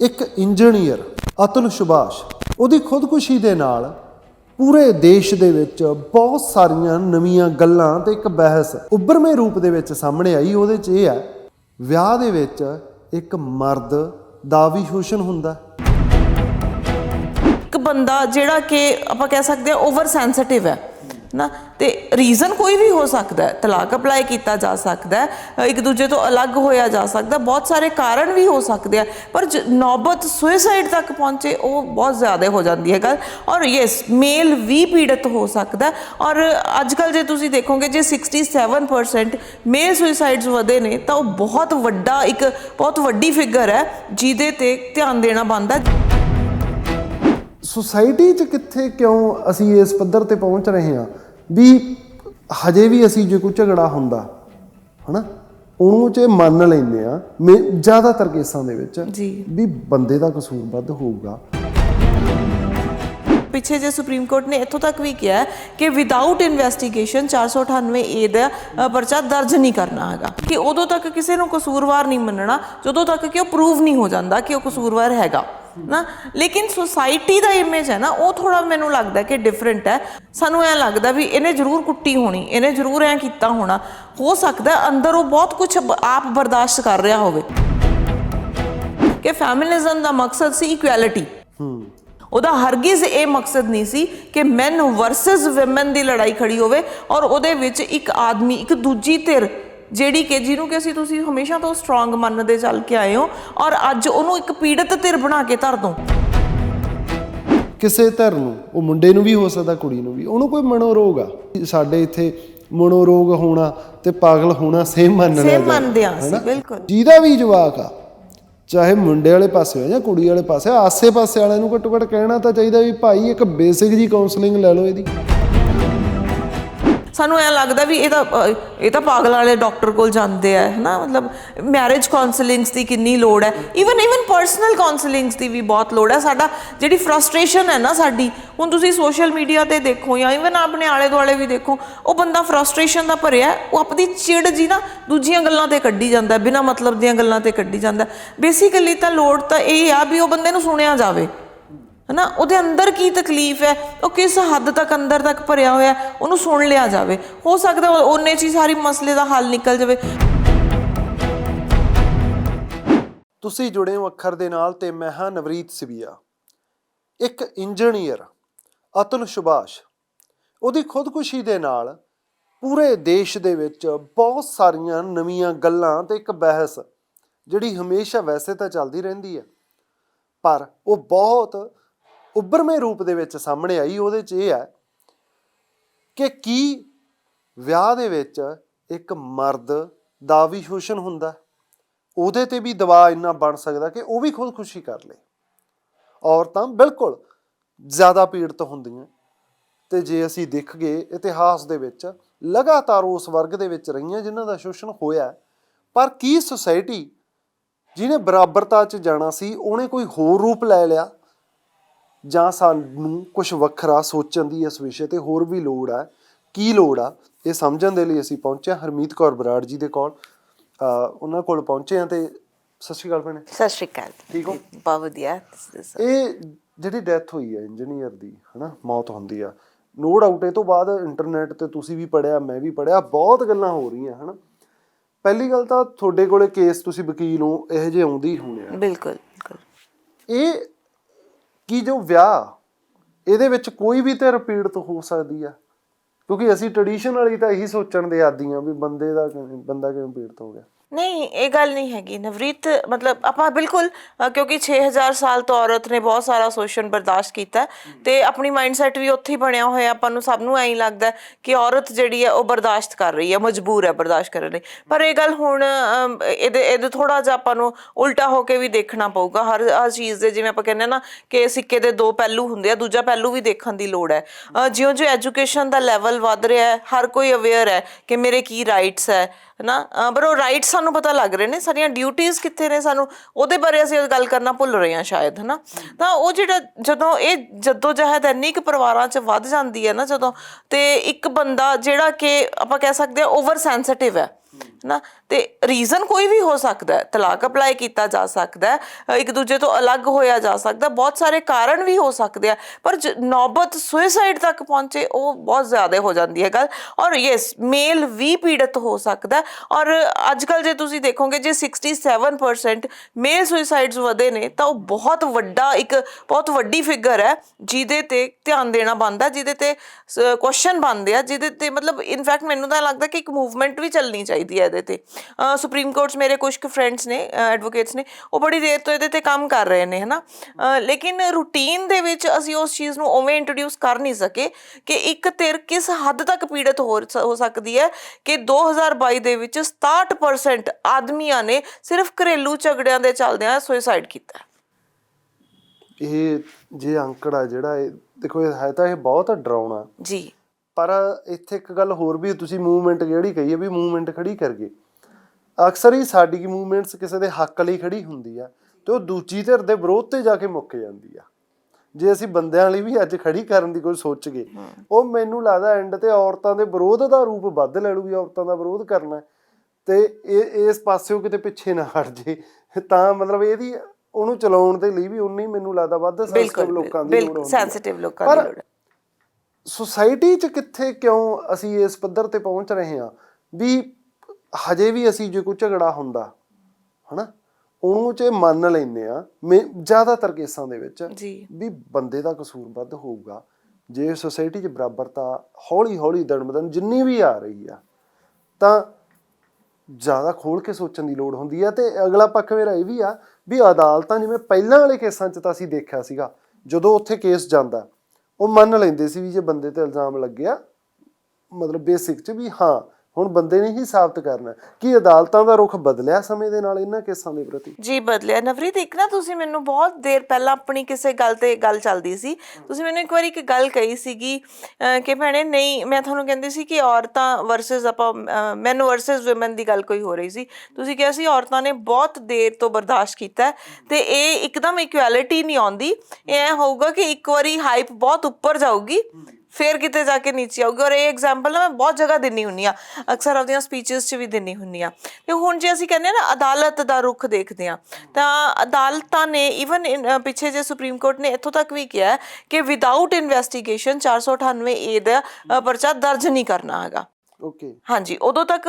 ਇੱਕ ਇੰਜੀਨੀਅਰ, ਅਤੁਲ ਸੁਭਾਸ਼, ਉਹਦੀ ਖੁਦਕੁਸ਼ੀ ਦੇ ਨਾਲ ਪੂਰੇ ਦੇਸ਼ ਦੇ ਵਿੱਚ ਬਹੁਤ ਸਾਰੀਆਂ ਨਵੀਆਂ ਗੱਲਾਂ ਤੇ ਇੱਕ ਬਹਿਸ ਉੱਭਰਵੇਂ ਰੂਪ ਦੇ ਵਿੱਚ ਸਾਹਮਣੇ ਆਈ, ਉਹਦੇ 'ਚ ਇਹ ਹੈ, ਵਿਆਹ ਦੇ ਵਿੱਚ ਇੱਕ ਮਰਦ ਦਾ ਵੀ ਸ਼ੋਸ਼ਣ ਹੁੰਦਾ। ਇੱਕ ਬੰਦਾ ਜਿਹੜਾ ਕਿ ਆਪਾਂ ਕਹਿ ਸਕਦੇ ਆ ਓਵਰ ਸੈਂਸਿਟਿਵ ਹੈ। ਨਾ? ਤੇ ਰੀਜ਼ਨ ਕੋਈ ਵੀ ਹੋ ਸਕਦਾ ਹੈ, ਤਲਾਕ ਅਪਲਾਈ ਕੀਤਾ ਜਾ ਸਕਦਾ ਹੈ, ਇੱਕ ਦੂਜੇ ਤੋਂ ਅਲੱਗ ਹੋਇਆ ਜਾ ਸਕਦਾ, ਬਹੁਤ ਸਾਰੇ ਕਾਰਨ ਵੀ ਹੋ ਸਕਦੇ ਆ, ਪਰ ਜ- ਨੌਬਤ ਸੁਇਸਾਈਡ ਤੱਕ ਪਹੁੰਚੇ, ਉਹ ਬਹੁਤ ਜ਼ਿਆਦਾ ਹੋ ਜਾਂਦੀ ਹੈ ਗੱਲ। ਔਰ ਯੈਸ ਮੇਲ ਵੀ ਪੀੜਤ ਹੋ ਸਕਦਾ ਔਰ ਅੱਜ ਕੱਲ ਜੇ ਤੁਸੀਂ ਦੇਖੋਗੇ, ਜੇ 67% ਮੇਲ ਸੁਇਸਾਈਡਸ ਵਧੇ ਨੇ, ਤਾਂ ਉਹ ਬਹੁਤ ਵੱਡਾ ਇੱਕ, ਬਹੁਤ ਵੱਡੀ ਫਿਗਰ ਹੈ, ਜਿਹਦੇ ਤੇ ਧਿਆਨ ਦੇਣਾ ਬਣਦਾ ਹੈ। ਸੁਸਾਇਟੀ 'ਚ ਕਿੱਥੇ ਕਿਉਂ ਅਸੀਂ ਇਸ ਪੱਧਰ ਤੇ ਪਹੁੰਚ ਰਹੇ ਹਾਂ? ਵੀ ਹਜੇ ਵੀ ਅਸੀਂ ਜੇ ਕੋਈ ਝਗੜਾ ਹੁੰਦਾ ਹਨਾ ਉਹਨੂੰ ਚ ਮੰਨ ਲੈਂਦੇ ਆ ਜ਼ਿਆਦਾਤਰ ਕੇਸਾਂ ਦੇ ਵਿੱਚ ਜੀ। ਵੀ ਬੰਦੇ ਦਾ ਕਸੂਰ ਵੱਧ ਹੋਊਗਾ। ਪਿੱਛੇ ਜੇ ਸੁਪਰੀਮ ਕੋਰਟ ਨੇ ਇੱਥੋਂ ਤੱਕ ਵੀ ਕਿਹਾ ਕਿ ਵਿਦਆਊਟ ਇਨਵੈਸਟੀਗੇਸ਼ਨ 498 ਏ ਦਾ ਅ, ਪਰਚਾ ਦਰਜ ਨਹੀਂ ਕਰਨਾ ਹੈਗਾ। ਕਿ ਉਦੋਂ ਤੱਕ ਕਿਸੇ ਨੂੰ ਕਸੂਰਵਾਰ ਨਹੀਂ ਮੰਨਣਾ ਜਦੋਂ ਤੱਕ ਕਿ ਉਹ ਪ੍ਰੂਵ ਨਹੀਂ ਹੋ ਜਾਂਦਾ ਕਿ ਉਹ ਕਸੂਰਵਾਰ ਹੈਗਾ। ਨਾ, ਲੇਕਿਨ ਸੁਸਾਇਟੀ ਦਾ ਇਮੇਜ ਹੈ ਨਾ, ਉਹ ਥੋੜਾ ਮੈਨੂੰ ਲੱਗਦਾ ਕਿ ਡਿਫਰੈਂਟ ਹੈ। ਸਾਨੂੰ ਐ ਲੱਗਦਾ ਵੀ ਇਹਨੇ ਜ਼ਰੂਰ ਕੁੱਟੀ ਹੋਣੀ, ਇਹਨੇ ਜ਼ਰੂਰ ਐ ਕੀਤਾ ਹੋਣਾ। ਹੋ ਸਕਦਾ ਅੰਦਰ ਉਹ ਬਹੁਤ ਕੁਝ ਆਪ ਬਰਦਾਸ਼ਤ ਕਰ ਰਿਹਾ ਹੋਵੇ। ਕਿ ਫੈਮਿਨਿਜ਼ਮ ਦਾ ਮਕਸਦ ਸੀ ਇਕੁਐਲਿਟੀ ਉਹਦਾ ਹਰਗਿਜ਼ ਇਹ ਮਕਸਦ ਨਹੀਂ ਸੀ ਕਿ ਮੈਨ ਵਰਸਸ ਔਮਨ ਦੀ ਲੜਾਈ ਖੜੀ ਹੋਵੇ ਔਰ ਉਹਦੇ ਵਿੱਚ ਇੱਕ ਆਦਮੀ, ਇੱਕ ਦੂਜੀ ਧਿਰ ਜਿਹੜੀ ਕਿ ਜਿਹਨੂੰ ਕਿ ਅਸੀਂ ਤੁਸੀਂ ਹਮੇਸ਼ਾ ਤੋਂ ਸਟਰੋਂਗ ਮੰਨਦੇ ਚੱਲ ਕੇ ਆਏ ਹੋ ਔਰ ਅੱਜ ਉਹਨੂੰ ਇੱਕ ਪੀੜਤ ਧਿਰ ਬਣਾ ਕੇ ਧਰ ਦੋ। ਕਿਸੇ ਧਰ ਨੂੰ ਉਹ ਮੁੰਡੇ ਨੂੰ ਵੀ ਹੋ ਸਕਦਾ ਕੁੜੀ ਨੂੰ ਵੀ। ਉਹਨੂੰ ਕੋਈ ਮਨੋਰੋਗ ਆ? ਸਾਡੇ ਇੱਥੇ ਮਨੋਰੋਗ ਹੋਣਾ ਤੇ ਪਾਗਲ ਹੋਣਾ ਸੇਮ ਮੰਨ ਲਿਆ ਸੇਮ ਮੰਨਦੇ ਹਾਂ ਅਸੀਂ? ਬਿਲਕੁਲ। ਜਿਹਦਾ ਵੀ ਜਵਾਕ ਆ ਚਾਹੇ ਮੁੰਡੇ ਵਾਲੇ ਪਾਸੇ ਹੋਵੇ ਜਾਂ ਕੁੜੀ ਵਾਲੇ ਪਾਸੇ ਆਸੇ-ਪਾਸੇ ਵਾਲਿਆਂ ਨੂੰ ਘੱਟੋ ਘੱਟ ਕਹਿਣਾ ਤਾਂ ਚਾਹੀਦਾ ਵੀ ਭਾਈ ਇੱਕ ਬੇਸਿਕ ਜੀ ਕਾਉਂਸਲਿੰਗ ਲੈ ਲਓ ਇਹਦੀ। ਸਾਨੂੰ ਐ ਲੱਗਦਾ ਵੀ ਇਹ ਤਾਂ ਇਹ ਤਾਂ ਪਾਗਲ ਵਾਲੇ ਡਾਕਟਰ ਕੋਲ ਜਾਂਦੇ ਆ, ਹਨਾ? ਮਤਲਬ ਮੈਰਿਜ ਕਾਉਂਸਲਿੰਗਸ ਦੀ ਕਿੰਨੀ ਲੋੜ ਹੈ। ਇਵਨ ਇਵਨ ਪਰਸਨਲ ਕਾਉਂਸਲਿੰਗਸ ਦੀ ਵੀ ਬਹੁਤ ਲੋੜ ਹੈ। ਸਾਡਾ ਜਿਹੜੀ ਫਰਸਟ੍ਰੇਸ਼ਨ ਹੈ ਨਾ ਸਾਡੀ, ਹੁਣ ਤੁਸੀਂ ਸੋਸ਼ਲ ਮੀਡੀਆ ਤੇ ਦੇਖੋ ਜਾਂ ਇਵਨ ਆਪਣੇ ਆਲੇ ਦੁਆਲੇ ਵੀ ਦੇਖੋ, ਉਹ ਬੰਦਾ ਫਰਸਟ੍ਰੇਸ਼ਨ ਦਾ ਭਰਿਆ, ਉਹ ਆਪਣੀ ਚਿੜ ਜੀ ਨਾ ਦੂਜੀਆਂ ਗੱਲਾਂ ਤੇ ਕੱਢੀ ਜਾਂਦਾ ਬਿਨਾ ਮਤਲਬ ਦੀਆਂ ਗੱਲਾਂ ਤੇ ਕੱਢੀ ਜਾਂਦਾ ਬੇਸਿਕਲੀ ਤਾਂ ਲੋੜ ਤਾਂ ਇਹ ਆ ਵੀ ਉਹ ਬੰਦੇ ਨੂੰ ਸੁਣਿਆ ਜਾਵੇ। ਹਨਾ? ਉਹਦੇ ਅੰਦਰ ਕੀ ਤਕਲੀਫ ਹੈ? ਉਹ ਕਿਸ ਹੱਦ ਤੱਕ ਅੰਦਰ ਤੱਕ ਭਰਿਆ ਹੋਇਆ ਉਹਨੂੰ ਸੁਣ ਲਿਆ ਜਾਵੇ। ਹੋ ਸਕਦਾ ਉਹ- ਉਹਨੇ ਚ ਹੀ ਸਾਰੀ ਮਸਲੇ ਦਾ ਹੱਲ ਨਿਕਲ ਜਾਵੇ। ਤੁਸੀਂ ਜੁੜੇ ਹੋ ਅੱਖਰ ਦੇ ਨਾਲ ਤੇ ਮੈਂ ਹਾਂ ਨਵਰੀਤ ਸਿਬੀਆ ਇੱਕ ਇੰਜੀਨੀਅਰ, ਅਤੁਲ ਸੁਭਾਸ਼। ਉਹਦੀ ਖੁਦਕੁਸ਼ੀ ਦੇ ਨਾਲ ਪੂਰੇ ਦੇਸ਼ ਦੇ ਵਿੱਚ ਬਹੁਤ ਸਾਰੀਆਂ ਨਵੀਆਂ ਗੱਲਾਂ ਤੇ ਇੱਕ ਬਹਿਸ, ਜਿਹੜੀ ਹਮੇਸ਼ਾ ਵੈਸੇ ਤਾਂ ਚੱਲਦੀ ਰਹਿੰਦੀ ਹੈ। ਪਰ ਉਹ ਬਹੁਤ ਉੱਭਰਵੇਂ ਰੂਪ ਦੇ ਵਿੱਚ ਸਾਹਮਣੇ ਆਈ, ਉਹਦੇ 'ਚ ਇਹ ਹੈ ਕਿ ਕੀ ਵਿਆਹ ਦੇ ਵਿੱਚ ਇੱਕ ਮਰਦ ਦਾ ਵੀ ਸ਼ੋਸ਼ਣ ਹੁੰਦਾ ਉਹਦੇ ਤੇ ਵੀ ਦਬਾਅ ਇੰਨਾ ਬਣ ਸਕਦਾ ਕਿ ਉਹ ਵੀ ਖੁਦਕੁਸ਼ੀ ਕਰ ਲੇ। ਔਰਤਾਂ ਬਿਲਕੁਲ ਜ਼ਿਆਦਾ ਪੀੜਤ ਹੁੰਦੀਆਂ ਤੇ ਜੇ ਅਸੀਂ ਦੇਖ ਗਏ ਇਤਿਹਾਸ ਦੇ ਵਿੱਚ, ਲਗਾਤਾਰ ਉਸ ਵਰਗ ਦੇ ਵਿੱਚ ਰਹੀਆਂ ਜਿਨ੍ਹਾਂ ਦਾ ਸ਼ੋਸ਼ਣ ਹੋਇਆ ਪਰ ਕੀ ਸੁਸਾਇਟੀ ਜਿਹਨੇ ਬਰਾਬਰਤਾ 'ਚ ਜਾਣਾ ਸੀ, ਉਹਨੇ ਕੋਈ ਹੋਰ ਰੂਪ ਲੈ ਲਿਆ? ਜਾਂ ਸਾਨੂੰ ਕੁਝ ਵੱਖਰਾ ਸੋਚਣ ਦੀ ਇਸ ਵਿਸ਼ੇ ਤੇ ਹੋਰ ਵੀ ਲੋੜ ਹੈ ਕੀ ਲੋੜ ਆ? ਇਹ ਸਮਝਣ ਦੇ ਲਈ ਅਸੀਂ ਪਹੁੰਚੇ ਹਾਂ ਹਰਮੀਤ ਕੌਰ ਬਰਾੜ ਜੀ ਦੇ ਕੋਲ। ਉਹਨਾਂ ਕੋਲ ਪਹੁੰਚੇ ਹਾਂ ਤੇ ਸਤਿ ਸ਼੍ਰੀ ਅਕਾਲ ਭੈਣੇ। ਸਤਿ ਸ਼੍ਰੀ ਅਕਾਲ। ਠੀਕ ਹੋ? ਬਹੁਤ ਵਧੀਆ। ਇਹ ਜਿਹੜੀ ਡੈਥ ਹੋਈ ਹੈ ਇੰਜੀਨੀਅਰ ਦੀ ਹਨਾ ਮੌਤ ਹੁੰਦੀ ਆ। ਨੋ ਡਾਊਟ ਇਹ ਤੋਂ ਬਾਅਦ ਇੰਟਰਨੈਟ ਤੇ ਤੁਸੀਂ ਵੀ ਪੜਿਆ ਮੈਂ ਵੀ ਪੜਿਆ ਬਹੁਤ ਗੱਲਾਂ ਹੋ ਰਹੀਆਂ ਹਨਾ। ਪਹਿਲੀ ਗੱਲ ਤਾਂ ਤੁਹਾਡੇ ਕੋਲੇ ਕੇਸ ਤੁਸੀਂ ਵਕੀਲ ਹੋ ਇਹੋ ਜਿਹੇ ਆਉਂਦੇ ਹੋਣੇ ਆ। ਬਿਲਕੁਲ ਬਿਲਕੁਲ। ਇਹ ਕਿ ਜੋ ਵਿਆਹ ਇਹਦੇ ਵਿੱਚ ਕੋਈ ਵੀ ਤੇ ਰਿਪੀਟ ਹੋ ਸਕਦੀ ਆ। ਕਿਉਂਕਿ ਅਸੀਂ ਟ੍ਰੈਡੀਸ਼ਨ ਵਾਲੀ ਤਾਂ ਇਹੀ ਸੋਚਣ ਦੇ ਆਦੀ ਆ ਵੀ ਬੰਦੇ ਦਾ ਕਿਵੇਂ- ਬੰਦਾ ਕਿਵੇਂ ਪੀੜਤ ਹੋ ਗਿਆ। ਨਹੀਂ ਇਹ ਗੱਲ ਨਹੀਂ ਹੈਗੀ। ਨਵਰੀਤ ਮਤਲਬ ਆਪਾਂ ਬਿਲਕੁਲ ਅ, ਕਿਉਂਕਿ 6000 ਸਾਲ ਤੋਂ ਔਰਤ ਨੇ ਬਹੁਤ ਸਾਰਾ ਸ਼ੋਸ਼ਣ ਬਰਦਾਸ਼ਤ ਕੀਤਾ। ਹੈ ਤੇ ਆਪਣੀ ਮਾਈਂਡਸੈਟ ਵੀ ਉੱਥੇ ਹੀ ਬਣਿਆ ਹੋਇਆ ਆਪਾਂ ਨੂੰ ਸਭ ਨੂੰ ਐਂ ਹੀ ਲੱਗਦਾ ਹੈ ਕਿ ਔਰਤ ਜਿਹੜੀ ਹੈ ਉਹ ਬਰਦਾਸ਼ਤ ਕਰ ਰਹੀ ਹੈ ਮਜਬੂਰ ਹੈ ਬਰਦਾਸ਼ਤ ਕਰਨ ਲਈ। ਪਰ ਇਹ ਗੱਲ ਹੁਣ ਅਮ, ਇਹਦੇ ਇਹਦੇ ਥੋੜਾ ਜਿਹਾ ਆਪਾਂ ਨੂੰ ਉਲਟਾ ਹੋ ਕੇ ਵੀ ਦੇਖਣਾ ਪਊਗਾ। ਹਰ ਹਰ ਚੀਜ਼ ਦੇ ਜਿਵੇਂ ਆਪਾਂ ਕਹਿੰਦੇ ਹਾਂ ਨਾ ਕਿ ਸਿੱਕੇ ਦੇ ਦੋ ਪਹਿਲੂ ਹੁੰਦੇ ਆ ਦੂਜਾ ਪਹਿਲੂ ਵੀ ਦੇਖਣ ਦੀ ਲੋੜ ਹੈ। ਅ, ਜਿਉਂ ਜਿਉਂ ਐਜੂਕੇਸ਼ਨ ਦਾ ਲੈਵਲ ਵੱਧ ਰਿਹਾ ਹੈ ਹਰ ਕੋਈ ਅਵੇਅਰ ਹੈ ਕਿ ਮੇਰੇ ਕੀ ਰਾਈਟਸ ਹੈ ਹਨਾ? ਅ, ਪਰ ਉਹ ਰਾਈਟਸ ਸਾਨੂੰ ਪਤਾ ਲੱਗ ਰਹੇ ਨੇ, ਸਾਡੀਆਂ ਡਿਊਟੀਆਂ ਕਿੱਥੇ ਨੇ ਸਾਨੂੰ, ਉਹਦੇ ਬਾਰੇ ਅਸੀਂ ਗੱਲ ਕਰਨਾ ਭੁੱਲ ਰਹੇ ਹਾਂ ਸ਼ਾਇਦ, ਹਨਾ? ਤਾਂ ਉਹ ਜਿਹੜਾ ਜਦੋਂ ਇਹ ਜੱਦੋ ਜਹਿਦ ਇੰਨੀ ਕੁ ਪਰਿਵਾਰਾਂ 'ਚ ਵੱਧ ਜਾਂਦੀ ਹੈ ਨਾ ਜਦੋਂ, ਤੇ ਇੱਕ ਬੰਦਾ ਜਿਹੜਾ ਕਿ ਆਪਾਂ ਕਹਿ ਸਕਦੇ ਹਾਂ ਓਵਰ ਸੈਂਸਿਟਿਵ ਹੈ ਨਾ? ਤੇ ਰੀਜ਼ਨ ਕੋਈ ਵੀ ਹੋ ਸਕਦਾ ਹੈ, ਤਲਾਕ ਅਪਲਾਈ ਕੀਤਾ ਜਾ ਸਕਦਾ ਹੈ, ਇੱਕ ਦੂਜੇ ਤੋਂ ਅਲੱਗ ਹੋਇਆ ਜਾ ਸਕਦਾ, ਬਹੁਤ ਸਾਰੇ ਕਾਰਨ ਵੀ ਹੋ ਸਕਦੇ ਆ, ਪਰ ਜ- ਨੌਬਤ ਸੁਸਾਈਡ ਤੱਕ ਪਹੁੰਚੇ, ਉਹ ਬਹੁਤ ਜ਼ਿਆਦਾ ਹੋ ਜਾਂਦੀ ਹੈ ਗੱਲ। ਔਰ ਯੈਸ ਮੇਲ ਵੀ ਪੀੜਤ ਹੋ ਸਕਦਾ ਔਰ ਅੱਜ ਕੱਲ ਜੇ ਤੁਸੀਂ ਦੇਖੋਗੇ, ਜੇ 67% ਮੇਲ ਸੁਸਾਈਡਸ ਵਧੇ ਨੇ, ਤਾਂ ਉਹ ਬਹੁਤ ਵੱਡਾ ਇੱਕ, ਬਹੁਤ ਵੱਡੀ ਫਿਗਰ ਹੈ, ਜਿਹਦੇ ਤੇ ਧਿਆਨ ਦੇਣਾ ਬਣਦਾ ਜਿਹਦੇ ਤੇ ਕੁਐਸਚਨ ਬਣਦੇ ਆ, ਜਿਹਦੇ ਤੇ ਮਤਲਬ ਇਨਫੈਕਟ ਮੈਨੂੰ ਤਾਂ ਲੱਗਦਾ ਕਿ ਇੱਕ ਮੂਵਮੈਂਟ ਵੀ ਚੱਲਣੀ ਚਾਹੀਦੀ ਹੈ ਇਹਦੇ ਤੇ। ਸੁਪਰੀਮ ਕੋਰਟਸ ਮੇਰੇ ਕੁਝ ਕੁ ਫਰੈਂਡਸ ਨੇ ਐਡਵੋਕੇਟਸ ਨੇ ਉਹ ਬੜੀ ਦੇਰ ਤੋਂ ਇਹਦੇ ਤੇ ਕੰਮ ਕਰ ਰਹੇ ਨੇ ਹਨਾ? ਲੇਕਿਨ ਰੂਟੀਨ ਦੇ ਵਿੱਚ ਅਸੀਂ ਉਸ ਚੀਜ਼ ਨੂੰ ਉਵੇਂ ਇੰਟਰੋਡਿਊਸ ਕਰ ਨਹੀਂ ਸਕੇ ਕਿ ਇੱਕ ਧਿਰ ਕਿਸ ਹੱਦ ਤੱਕ ਪੀੜਤ ਹੋ ਸਕਦੀ ਹੈ ਕਿ 2022 ਦੇ ਵਿੱਚ 67% ਆਦਮੀਆਂ ਨੇ ਸਿਰਫ ਘਰੇਲੂ ਝਗੜਿਆਂ ਦੇ ਚੱਲਦਿਆਂ ਸੁਸਾਈਡ ਕੀਤਾ। ਇਹ ਜੇ ਅੰਕੜਾ ਜਿਹੜਾ ਇਹ ਦੇਖੋ ਇਹ ਹੈ ਤਾਂ ਇਹ ਬਹੁਤ ਡਰਾਉਣਾ। ਜੀ। ਪਰ ਇੱਥੇ ਇੱਕ ਗੱਲ ਹੋਰ ਵੀ ਤੁਸੀਂ ਮੂਵਮੈਂਟ ਜਿਹੜੀ ਕਹੀ ਹੈ ਵੀ ਮੂਵਮੈਂਟ ਖੜੀ ਕਰ ਗਏ ਅਕਸਰ ਹੀ ਸਾਡੀ ਕੀ ਮੂਵਮੈਂਟਸ ਕਿਸੇ ਦੇ ਹੱਕ ਲਈ ਖੜੀ ਹੁੰਦੀ ਆ ਤੇ ਉਹ ਦੂਜੀ ਧਿਰ ਦੇ ਵਿਰੋਧ ਤੇ ਜਾ ਕੇ ਮੁੱਕ ਜਾਂਦੀ ਆ। ਜੇ ਅਸੀਂ ਬੰਦਿਆਂ ਲਈ ਵੀ ਅੱਜ ਖੜੀ ਕਰਨ ਦੀ ਕੋਈ ਸੋਚ ਗਏ ਉਹ ਮੈਨੂੰ ਲੱਗਦਾ ਐਂਡ ਤੇ ਔਰਤਾਂ ਦੇ ਵਿਰੋਧ ਦਾ ਰੂਪ ਵੱਧ ਲੈ ਲੂਗੀ ਔਰਤਾਂ ਦਾ ਵਿਰੋਧ ਕਰਨਾ। ਤੇ ਇਹ ਇਸ ਪਾਸਿਓਂ ਕਿਤੇ ਪਿੱਛੇ ਨਾ ਹਟ ਜੇ ਤਾਂ ਮਤਲਬ ਇਹਦੀ ਉਹਨੂੰ ਚਲਾਉਣ ਦੇ ਲਈ ਵੀ ਉਨੀ ਮੈਨੂੰ ਲੱਗਦਾ ਵੱਧ ਸੈਂਸਿਟਿਵ ਲੋਕਾਂ ਦੀ ਲੋੜ ਹੁੰਦੀ ਹੈ ਸੈਂਸਿਟਿਵ ਲੋਕਾਂ ਦੀ ਲੋੜ ਹੈ ਸੁਸਾਇਟੀ 'ਚ ਕਿੱਥੇ ਕਿਉਂ ਅਸੀਂ ਇਸ ਪੱਧਰ ਤੇ ਪਹੁੰਚ ਰਹੇ ਹਾਂ? ਵੀ ਹਜੇ ਵੀ ਅਸੀਂ ਜੇ ਕੋਈ ਝਗੜਾ ਹੁੰਦਾ ਹਨਾ? ਉਹਨੂੰ ਚ ਮੰਨ ਲੈਂਦੇ ਆ ਜ਼ਿਆਦਾਤਰ ਕੇਸਾਂ ਦੇ ਵਿੱਚ ਵੀ ਬੰਦੇ ਦਾ ਕਸੂਰ ਵੱਧ ਹੋਊਗਾ। ਜੇ ਸੁਸਾਇਟੀ 'ਚ ਬਰਾਬਰਤਾ ਹੌਲੀ ਹੌਲੀ ਦਿਨ ਬਦਨ ਜਿੰਨੀ ਵੀ ਆ ਰਹੀ ਆ ਤਾਂ ਜ਼ਿਆਦਾ ਖੋਲ ਕੇ ਸੋਚਣ ਦੀ ਲੋੜ ਹੁੰਦੀ ਆ। ਤੇ ਅਗਲਾ ਪੱਖ ਮੇਰਾ ਇਹ ਵੀ ਆ ਵੀ ਅਦਾਲਤਾਂ ਜਿਵੇਂ ਪਹਿਲਾਂ ਵਾਲੇ ਕੇਸਾਂ 'ਚ ਤਾਂ ਅਸੀਂ ਦੇਖਿਆ ਸੀਗਾ ਜਦੋਂ ਉੱਥੇ ਕੇਸ ਜਾਂਦਾ ਉਹ ਮੰਨ ਲੈਂਦੇ ਸੀ ਵੀ ਜੇ ਬੰਦੇ ਤੇ ਇਲਜ਼ਾਮ ਲੱਗਿਆ, ਮਤਲਬ ਬੇਸਿਕ 'ਚ ਵੀ ਹਾਂ ਹੁਣ ਬੰਦੇ ਨੇ ਹੀ ਸਾਬਤ ਕਰਨਾ ਕਿ ਅਦਾਲਤਾਂ ਦਾ ਰੁਖ ਬਦਲਿਆ ਸਮੇਂ ਦੇ ਨਾਲ ਇਹਨਾਂ ਕੇਸਾਂ ਦੇ ਪ੍ਰਤੀ? ਜੀ, ਬਦਲਿਆ। ਨਵਰੀਤ, ਇੱਕ ਨਾ ਤੁਸੀਂ ਮੈਨੂੰ ਬਹੁਤ ਦੇਰ ਪਹਿਲਾਂ ਆਪਣੀ ਕਿਸੇ ਗੱਲ ਤੇ ਗੱਲ ਚੱਲਦੀ ਸੀ। ਤੁਸੀਂ ਮੈਨੂੰ ਇੱਕ ਵਾਰੀ ਇੱਕ ਗੱਲ ਕਹੀ ਸੀਗੀ ਕਿ ਭੈਣੇ ਨਹੀਂ, ਮੈਂ ਤੁਹਾਨੂੰ ਕਹਿੰਦੀ ਸੀ ਕਿ ਔਰਤਾਂ ਵਰਸਸ ਆਪਾਂ ਮੈਨ ਵਰਸਸ ਔਮਨ ਦੀ ਗੱਲ ਕੋਈ ਹੋ ਰਹੀ ਸੀ। ਤੁਸੀਂ ਕਿਹਾ ਸੀ ਔਰਤਾਂ ਨੇ ਬਹੁਤ ਦੇਰ ਤੋਂ ਬਰਦਾਸ਼ਤ ਕੀਤਾ ਤੇ ਇਹ ਇੱਕਦਮ ਇਕੁਐਲਿਟੀ ਨਹੀਂ ਆਉਂਦੀ। ਇਹ ਹੋਊਗਾ ਕਿ ਇੱਕ ਵਾਰੀ ਹਾਈਪ ਬਹੁਤ ਉੱਪਰ ਜਾਊਗੀ। ਫਿਰ ਕਿਤੇ ਜਾ ਕੇ ਨੀਚੇ ਆਊਗੀ ਔਰ ਇਹ ਐਗਜ਼ਾਮਪਲ ਨਾ ਮੈਂ ਬਹੁਤ ਜਗ੍ਹਾ ਦਿੰਨੀ ਹੁੰਨੀ ਆ। ਅਕਸਰ ਆਪਣੀਆਂ ਸਪੀਚਸ 'ਚ ਵੀ ਦਿੰਨੀ ਹੁੰਨੀ ਆ। ਤੇ ਹੁਣ ਜੇ ਅਸੀਂ ਕਹਿੰਦੇ ਆ ਨਾ ਅਦਾਲਤ ਦਾ ਰੁਖ ਦੇਖਦੇ ਆ ਤਾਂ ਅਦਾਲਤਾਂ ਨੇ ਇਵਨ ਪਿੱਛੇ ਜੇ ਸੁਪਰੀਮ ਕੋਰਟ ਨੇ ਇੱਥੋਂ ਤੱਕ ਵੀ ਕਿਹਾ ਕਿ ਵਿਦਆਊਟ ਇਨਵੈਸਟੀਗੇਸ਼ਨ 498 ਏ ਦਾ ਪਰਚਾ ਦਰਜ ਨਹੀਂ ਕਰਨਾ ਹੈਗਾ। ਓਕੇ ਹਾਂਜੀ ਉਦੋਂ ਤੱਕ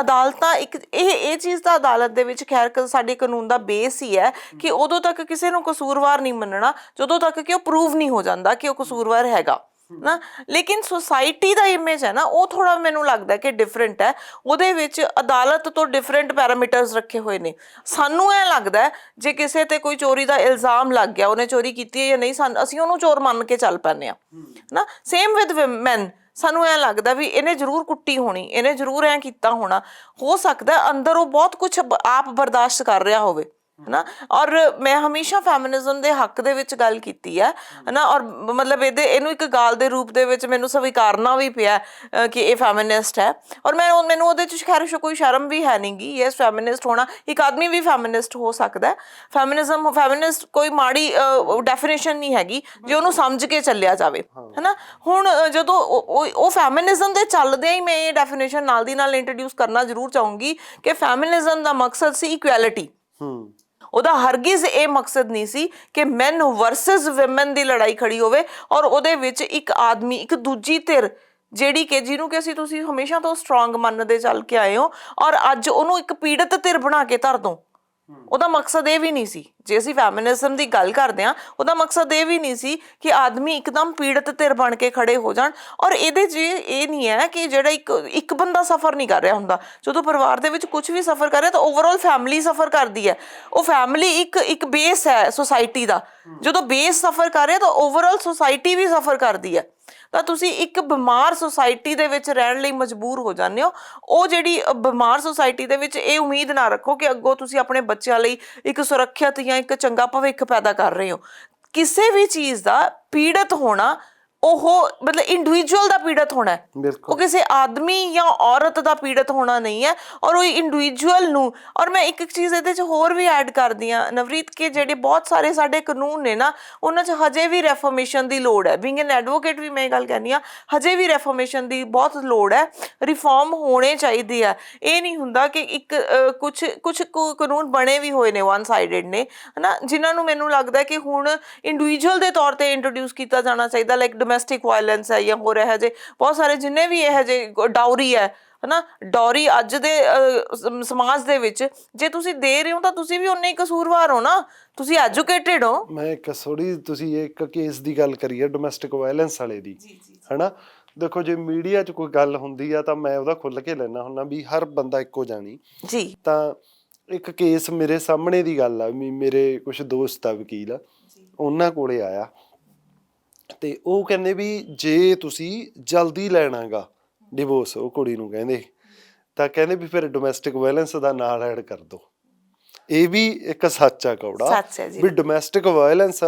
ਅਦਾਲਤਾਂ ਇੱਕ ਇਹ ਇਹ ਚੀਜ਼ ਤਾਂ ਅਦਾਲਤ ਦੇ ਵਿੱਚ ਖੈਰ ਸਾਡੇ ਕਾਨੂੰਨ ਦਾ ਬੇਸ ਹੀ ਹੈ ਕਿ ਉਦੋਂ ਤੱਕ ਕਿਸੇ ਨੂੰ ਕਸੂਰਵਾਰ ਨਹੀਂ ਮੰਨਣਾ ਜਦੋਂ ਤੱਕ ਕਿ ਉਹ ਪ੍ਰੂਵ ਨਹੀਂ ਹੋ ਜਾਂਦਾ ਕਿ ਉਹ ਕਸੂਰਵਾਰ ਹੈਗਾ। ਨਾ ਲੇਕਿਨ ਸੁਸਾਇਟੀ ਦਾ ਇਮੇਜ ਹੈ ਨਾ ਉਹ ਥੋੜਾ ਮੈਨੂੰ ਲੱਗਦਾ ਕਿ ਡਿਫਰੈਂਟ ਹੈ। ਉਹਦੇ ਵਿੱਚ ਅਦਾਲਤ ਤੋਂ ਡਿਫਰੈਂਟ ਪੈਰਾਮੀਟਰਸ ਰੱਖੇ ਹੋਏ ਨੇ। ਸਾਨੂੰ ਐ ਲੱਗਦਾ ਜੇ ਕਿਸੇ ਤੇ ਕੋਈ ਚੋਰੀ ਦਾ ਇਲਜ਼ਾਮ ਲੱਗ ਗਿਆ ਉਹਨੇ ਚੋਰੀ ਕੀਤੀ ਹੈ ਜਾਂ ਨਹੀਂ ਸਾਨੂੰ ਅਸੀਂ ਉਹਨੂੰ ਚੋਰ ਮੰਨ ਕੇ ਚੱਲ ਪੈਂਦੇ ਆ ਨਾ ਸੇਮ ਵਿਦ ਮੈਨ ਸਾਨੂੰ ਐ ਲੱਗਦਾ ਵੀ ਇਹਨੇ ਜ਼ਰੂਰ ਕੁੱਟੀ ਹੋਣੀ ਇਹਨੇ ਜ਼ਰੂਰ ਐ ਕੀਤਾ ਹੋਣਾ। ਹੋ ਸਕਦਾ ਅੰਦਰ ਉਹ ਬਹੁਤ ਕੁਝ ਆਪ ਬਰਦਾਸ਼ਤ ਕਰ ਰਿਹਾ ਹੋਵੇ। ਹਨਾ? ਔਰ ਮੈਂ ਹਮੇਸ਼ਾ ਫੈਮਿਨਿਜ਼ਮ ਦੇ ਹੱਕ ਦੇ ਵਿੱਚ ਗੱਲ ਕੀਤੀ ਹੈ ਹਨਾ? ਔਰ ਮਤਲਬ ਇਹਦੇ, ਇਹਨੂੰ ਇੱਕ ਗਾਲ ਦੇ ਰੂਪ ਦੇ ਵਿੱਚ ਮੈਨੂੰ ਸਵੀਕਾਰਨਾ ਵੀ ਪਿਆ ਕਿ ਇਹ ਫੈਮਿਨਿਸਟ ਹੈ। ਔਰ ਮੈਂ, ਮੈਨੂੰ ਉਹਦੇ ਚ ਖੈਰ ਕੋਈ ਸ਼ਰਮ ਵੀ ਹੈ ਨਹੀਂਗੀ ਯੈਸ ਫੈਮਿਨਿਸਟ ਹੋਣਾ, ਇੱਕ ਆਦਮੀ ਵੀ ਫੈਮਿਨਿਸਟ ਹੋ ਸਕਦਾ ਹੈ। ਫੈਮਿਨਿਜ਼ਮ ਫੈਮਿਨਿਸਟ ਕੋਈ ਮਾੜੀ ਡੈਫੀਨੇਸ਼ਨ ਨਹੀਂ ਹੈਗੀ, ਜੇ ਉਹਨੂੰ ਸਮਝ ਕੇ ਚੱਲਿਆ ਜਾਵੇ, ਹਨਾ? ਹੁਣ ਜਦੋਂ ਉਹ- ਉਹ ਫੈਮਿਨਿਜ਼ਮ ਦੇ ਚੱਲਦਿਆਂ ਹੀ ਮੈਂ ਇਹ ਡੈਫੀਨੇਸ਼ਨ ਨਾਲ ਦੀ ਨਾਲ ਇੰਟਰੋਡਿਊਸ ਕਰਨਾ ਜ਼ਰੂਰ ਚਾਹੂੰਗੀ ਕਿ ਫੈਮਿਨਿਜ਼ਮ ਦਾ ਮਕਸਦ ਸੀ ਇਕੁਐਲਿਟੀ ਹੂੰ। ਉਹਦਾ ਹਰਗਿਜ਼ ਇਹ ਮਕਸਦ ਨਹੀਂ ਸੀ ਕਿ ਮੈਨ ਵਰਸਸ ਔਮਨ ਦੀ ਲੜਾਈ ਖੜੀ ਹੋਵੇ ਔਰ ਉਹਦੇ ਵਿੱਚ ਇੱਕ ਆਦਮੀ, ਇੱਕ ਦੂਜੀ ਧਿਰ, ਜਿਹੜੀ ਕਿ ਜਿਹਨੂੰ ਕਿ ਅਸੀਂ ਤੁਸੀਂ ਹਮੇਸ਼ਾ ਤੋਂ ਸਟਰੋਂਗ ਮੰਨਦੇ ਚੱਲ ਕੇ ਆਏ ਹੋ ਔਰ ਅੱਜ ਉਹਨੂੰ ਇੱਕ ਪੀੜਤ ਧਿਰ ਬਣਾ ਕੇ ਧਰ ਦੋ ਉਹਦਾ ਮਕਸਦ ਇਹ ਵੀ ਨਹੀਂ ਸੀ। ਜੇ ਅਸੀਂ ਫੈਮਿਨਿਜ਼ਮ ਦੀ ਗੱਲ ਕਰਦੇ ਆ ਉਹਦਾ ਮਕਸਦ ਇਹ ਵੀ ਨਹੀਂ ਸੀ ਕਿ ਆਦਮੀ ਇੱਕਦਮ ਪੀੜਤ ਧਿਰ ਬਣ ਕੇ ਖੜੇ ਹੋ ਜਾਣ। ਔਰ ਇਹਦੇ 'ਚ ਇਹ ਨਹੀਂ ਹੈ ਕਿ ਜਿਹੜਾ ਇੱਕ ਇੱਕ ਬੰਦਾ ਸਫਰ ਨਹੀਂ ਕਰ ਰਿਹਾ ਹੁੰਦਾ। ਜਦੋਂ ਪਰਿਵਾਰ ਦੇ ਵਿੱਚ ਕੁਝ ਵੀ ਸਫਰ ਕਰ ਰਿਹਾ, ਤਾਂ ਓਵਰਆਲ ਫੈਮਿਲੀ ਸਫਰ ਕਰਦੀ ਹੈ। ਉਹ ਫੈਮਿਲੀ ਇੱਕ ਇੱਕ ਬੇਸ ਹੈ ਸੋਸਾਇਟੀ ਦਾ। ਜਦੋਂ ਬੇਸ ਸਫਰ ਕਰ ਰਿਹਾ, ਤਾਂ ਓਵਰਆਲ ਸੋਸਾਇਟੀ ਵੀ ਸਫਰ ਕਰਦੀ ਹੈ। ਤਾਂ ਤੁਸੀਂ ਇੱਕ ਬਿਮਾਰ ਸੋਸਾਇਟੀ ਦੇ ਵਿੱਚ ਰਹਿਣ ਲਈ ਮਜਬੂਰ ਹੋ ਜਾਂਦੇ ਹੋ। ਉਹ ਜਿਹੜੀ ਬਿਮਾਰ ਸੋਸਾਇਟੀ ਦੇ ਵਿੱਚ ਇਹ ਉਮੀਦ ਨਾ ਰੱਖੋ ਕਿ ਅੱਗੋਂ ਤੁਸੀਂ ਆਪਣੇ ਬੱਚਿਆਂ ਲਈ ਇੱਕ ਸੁਰੱਖਿਅਤ ਜਾਂ ਇੱਕ ਚੰਗਾ ਭਵਿੱਖ ਪੈਦਾ ਕਰ ਰਹੇ ਹੋ। ਕਿਸੇ ਵੀ ਚੀਜ਼ ਦਾ ਪੀੜਤ ਹੋਣਾ ਉਹ ਮਤਲਬ ਇੰਡੀਵਿਜੂਅਲ ਦਾ ਪੀੜਤ ਹੋਣਾ ਹੈ। ਉਹ ਕਿਸੇ ਆਦਮੀ ਜਾਂ ਔਰਤ ਦਾ ਪੀੜਤ ਹੋਣਾ ਨਹੀਂ ਹੈ ਔਰ ਉਹ ਇੰਡੀਵਿਜੂਅਲ ਨੂੰ ਔਰ ਮੈਂ ਇੱਕ ਇੱਕ ਚੀਜ਼ ਇਹਦੇ ਚ ਹੋਰ ਵੀ ਐਡ ਕਰਦੀ ਆ ਨਵਰੀਤ ਕੇ ਜਿਹੜੇ ਬਹੁਤ ਸਾਰੇ ਸਾਡੇ ਕਾਨੂੰਨ ਨੇ ਨਾ ਉਹਨਾਂ ਚ ਹਜੇ ਵੀ ਰੈਫਰਮੇਸ਼ਨ ਦੀ ਲੋੜ ਹੈ। ਬੀਇੰਗ ਐਨ ਐਡਵੋਕੇਟ ਵੀ ਮੈਂ ਇਹ ਗੱਲ ਕਹਿੰਦੀ ਆ ਹਜੇ ਵੀ ਰੈਫਰਮੇਸ਼ਨ ਦੀ ਬਹੁਤ ਲੋੜ ਹੈ। ਰਿਫਾਰਮ ਹੋਣੇ ਚਾਹੀਦੇ ਆ। ਇਹ ਨਹੀਂ ਹੁੰਦਾ ਕਿ ਇੱਕ ਕੁਝ ਕੁਝ ਕਾਨੂੰਨ ਬਣੇ ਵੀ ਹੋਏ ਨੇ ਵਨ ਸਾਈਡਡ ਨੇ ਹਨਾ? ਜਿਨ੍ਹਾਂ ਨੂੰ ਮੈਨੂੰ ਲੱਗਦਾ ਕਿ ਹੁਣ ਇੰਡੀਵਿਜੂਅਲ ਦੇ ਤੌਰ ਤੇ ਇੰਟਰੋਡਿਊਸ ਕੀਤਾ ਜਾਣਾ ਚਾਹੀਦਾ ਲਾਈਕ ਡੋਮੈਸਟਿਕ ਵਾਇਲੈਂਸ ਹੈ ਜਾਂ ਹੋਰ ਇਹੋ ਜਿਹੇ ਬਹੁਤ ਸਾਰੇ ਜਿੰਨੇ ਵੀ ਇਹੋ ਜਿਹੇ ਡਾਉਰੀ ਹੈ ਹਨਾ ਡੌਰੀ ਅੱਜ ਦੇ ਸਮਾਜ ਦੇ ਵਿੱਚ ਜੇ ਤੁਸੀਂ ਦੇ ਰਹੇ ਹੋ ਤਾਂ ਤੁਸੀਂ ਵੀ ਉਨੇ ਹੀ ਕਸੂਰਵਾਰ ਹੋ ਨਾ ਤੁਸੀਂ ਐਜੂਕੇਟਿਡ ਹੋ। ਮੈਂ ਇੱਕ ਥੋੜੀ ਤੁਸੀਂ ਇੱਕ ਕੇਸ ਦੀ ਗੱਲ ਕਰੀ ਹੈ ਡੋਮੈਸਟਿਕ ਵਾਇਲੈਂਸ ਵਾਲੇ ਦੀ ਹਨਾ ਦੇਖੋ ਜੇ ਮੀਡੀਆ 'ਚ ਕੋਈ ਗੱਲ ਹੁੰਦੀ ਆ ਤਾਂ ਮੈਂ ਉਹਦਾ ਖੁੱਲ ਕੇ ਲੈਣਾ ਹੁੰਦਾ ਵੀ ਹਰ ਬੰਦਾ ਇੱਕੋ ਜਾਣੀ ਜੀ। ਤਾਂ ਇੱਕ ਕੇਸ ਮੇਰੇ ਸਾਹਮਣੇ ਦੀ ਗੱਲ ਆ ਵੀ ਮੇਰੇ ਕੁਝ ਦੋਸਤ ਆ ਵਕੀਲ ਉਹਨਾਂ ਕੋਲੇ ਆਇਆ ਤੇ ਉਹ ਕਹਿੰਦੇ ਵੀ ਜੇ ਤੁਸੀਂ ਜਲਦੀ ਲੈਣਾਗਾ ਡਿਵੋਰਸ ਉਹ ਕੁੜੀ ਨੂੰ ਕਹਿੰਦੇ ਤਾਂ ਕਹਿੰਦੇ ਵੀ ਫਿਰ ਡੋਮੈਸਟਿਕ ਵਾਇਲੈਂਸ ਦਾ ਨਾਲ ਐਡ ਕਰ ਦੋ ਇਹ ਵੀ ਇੱਕ ਸੱਚ ਕੌੜਾ। ਵੀ ਡੋਮੈਸਟਿਕ ਵਾਇਲੈਂਸ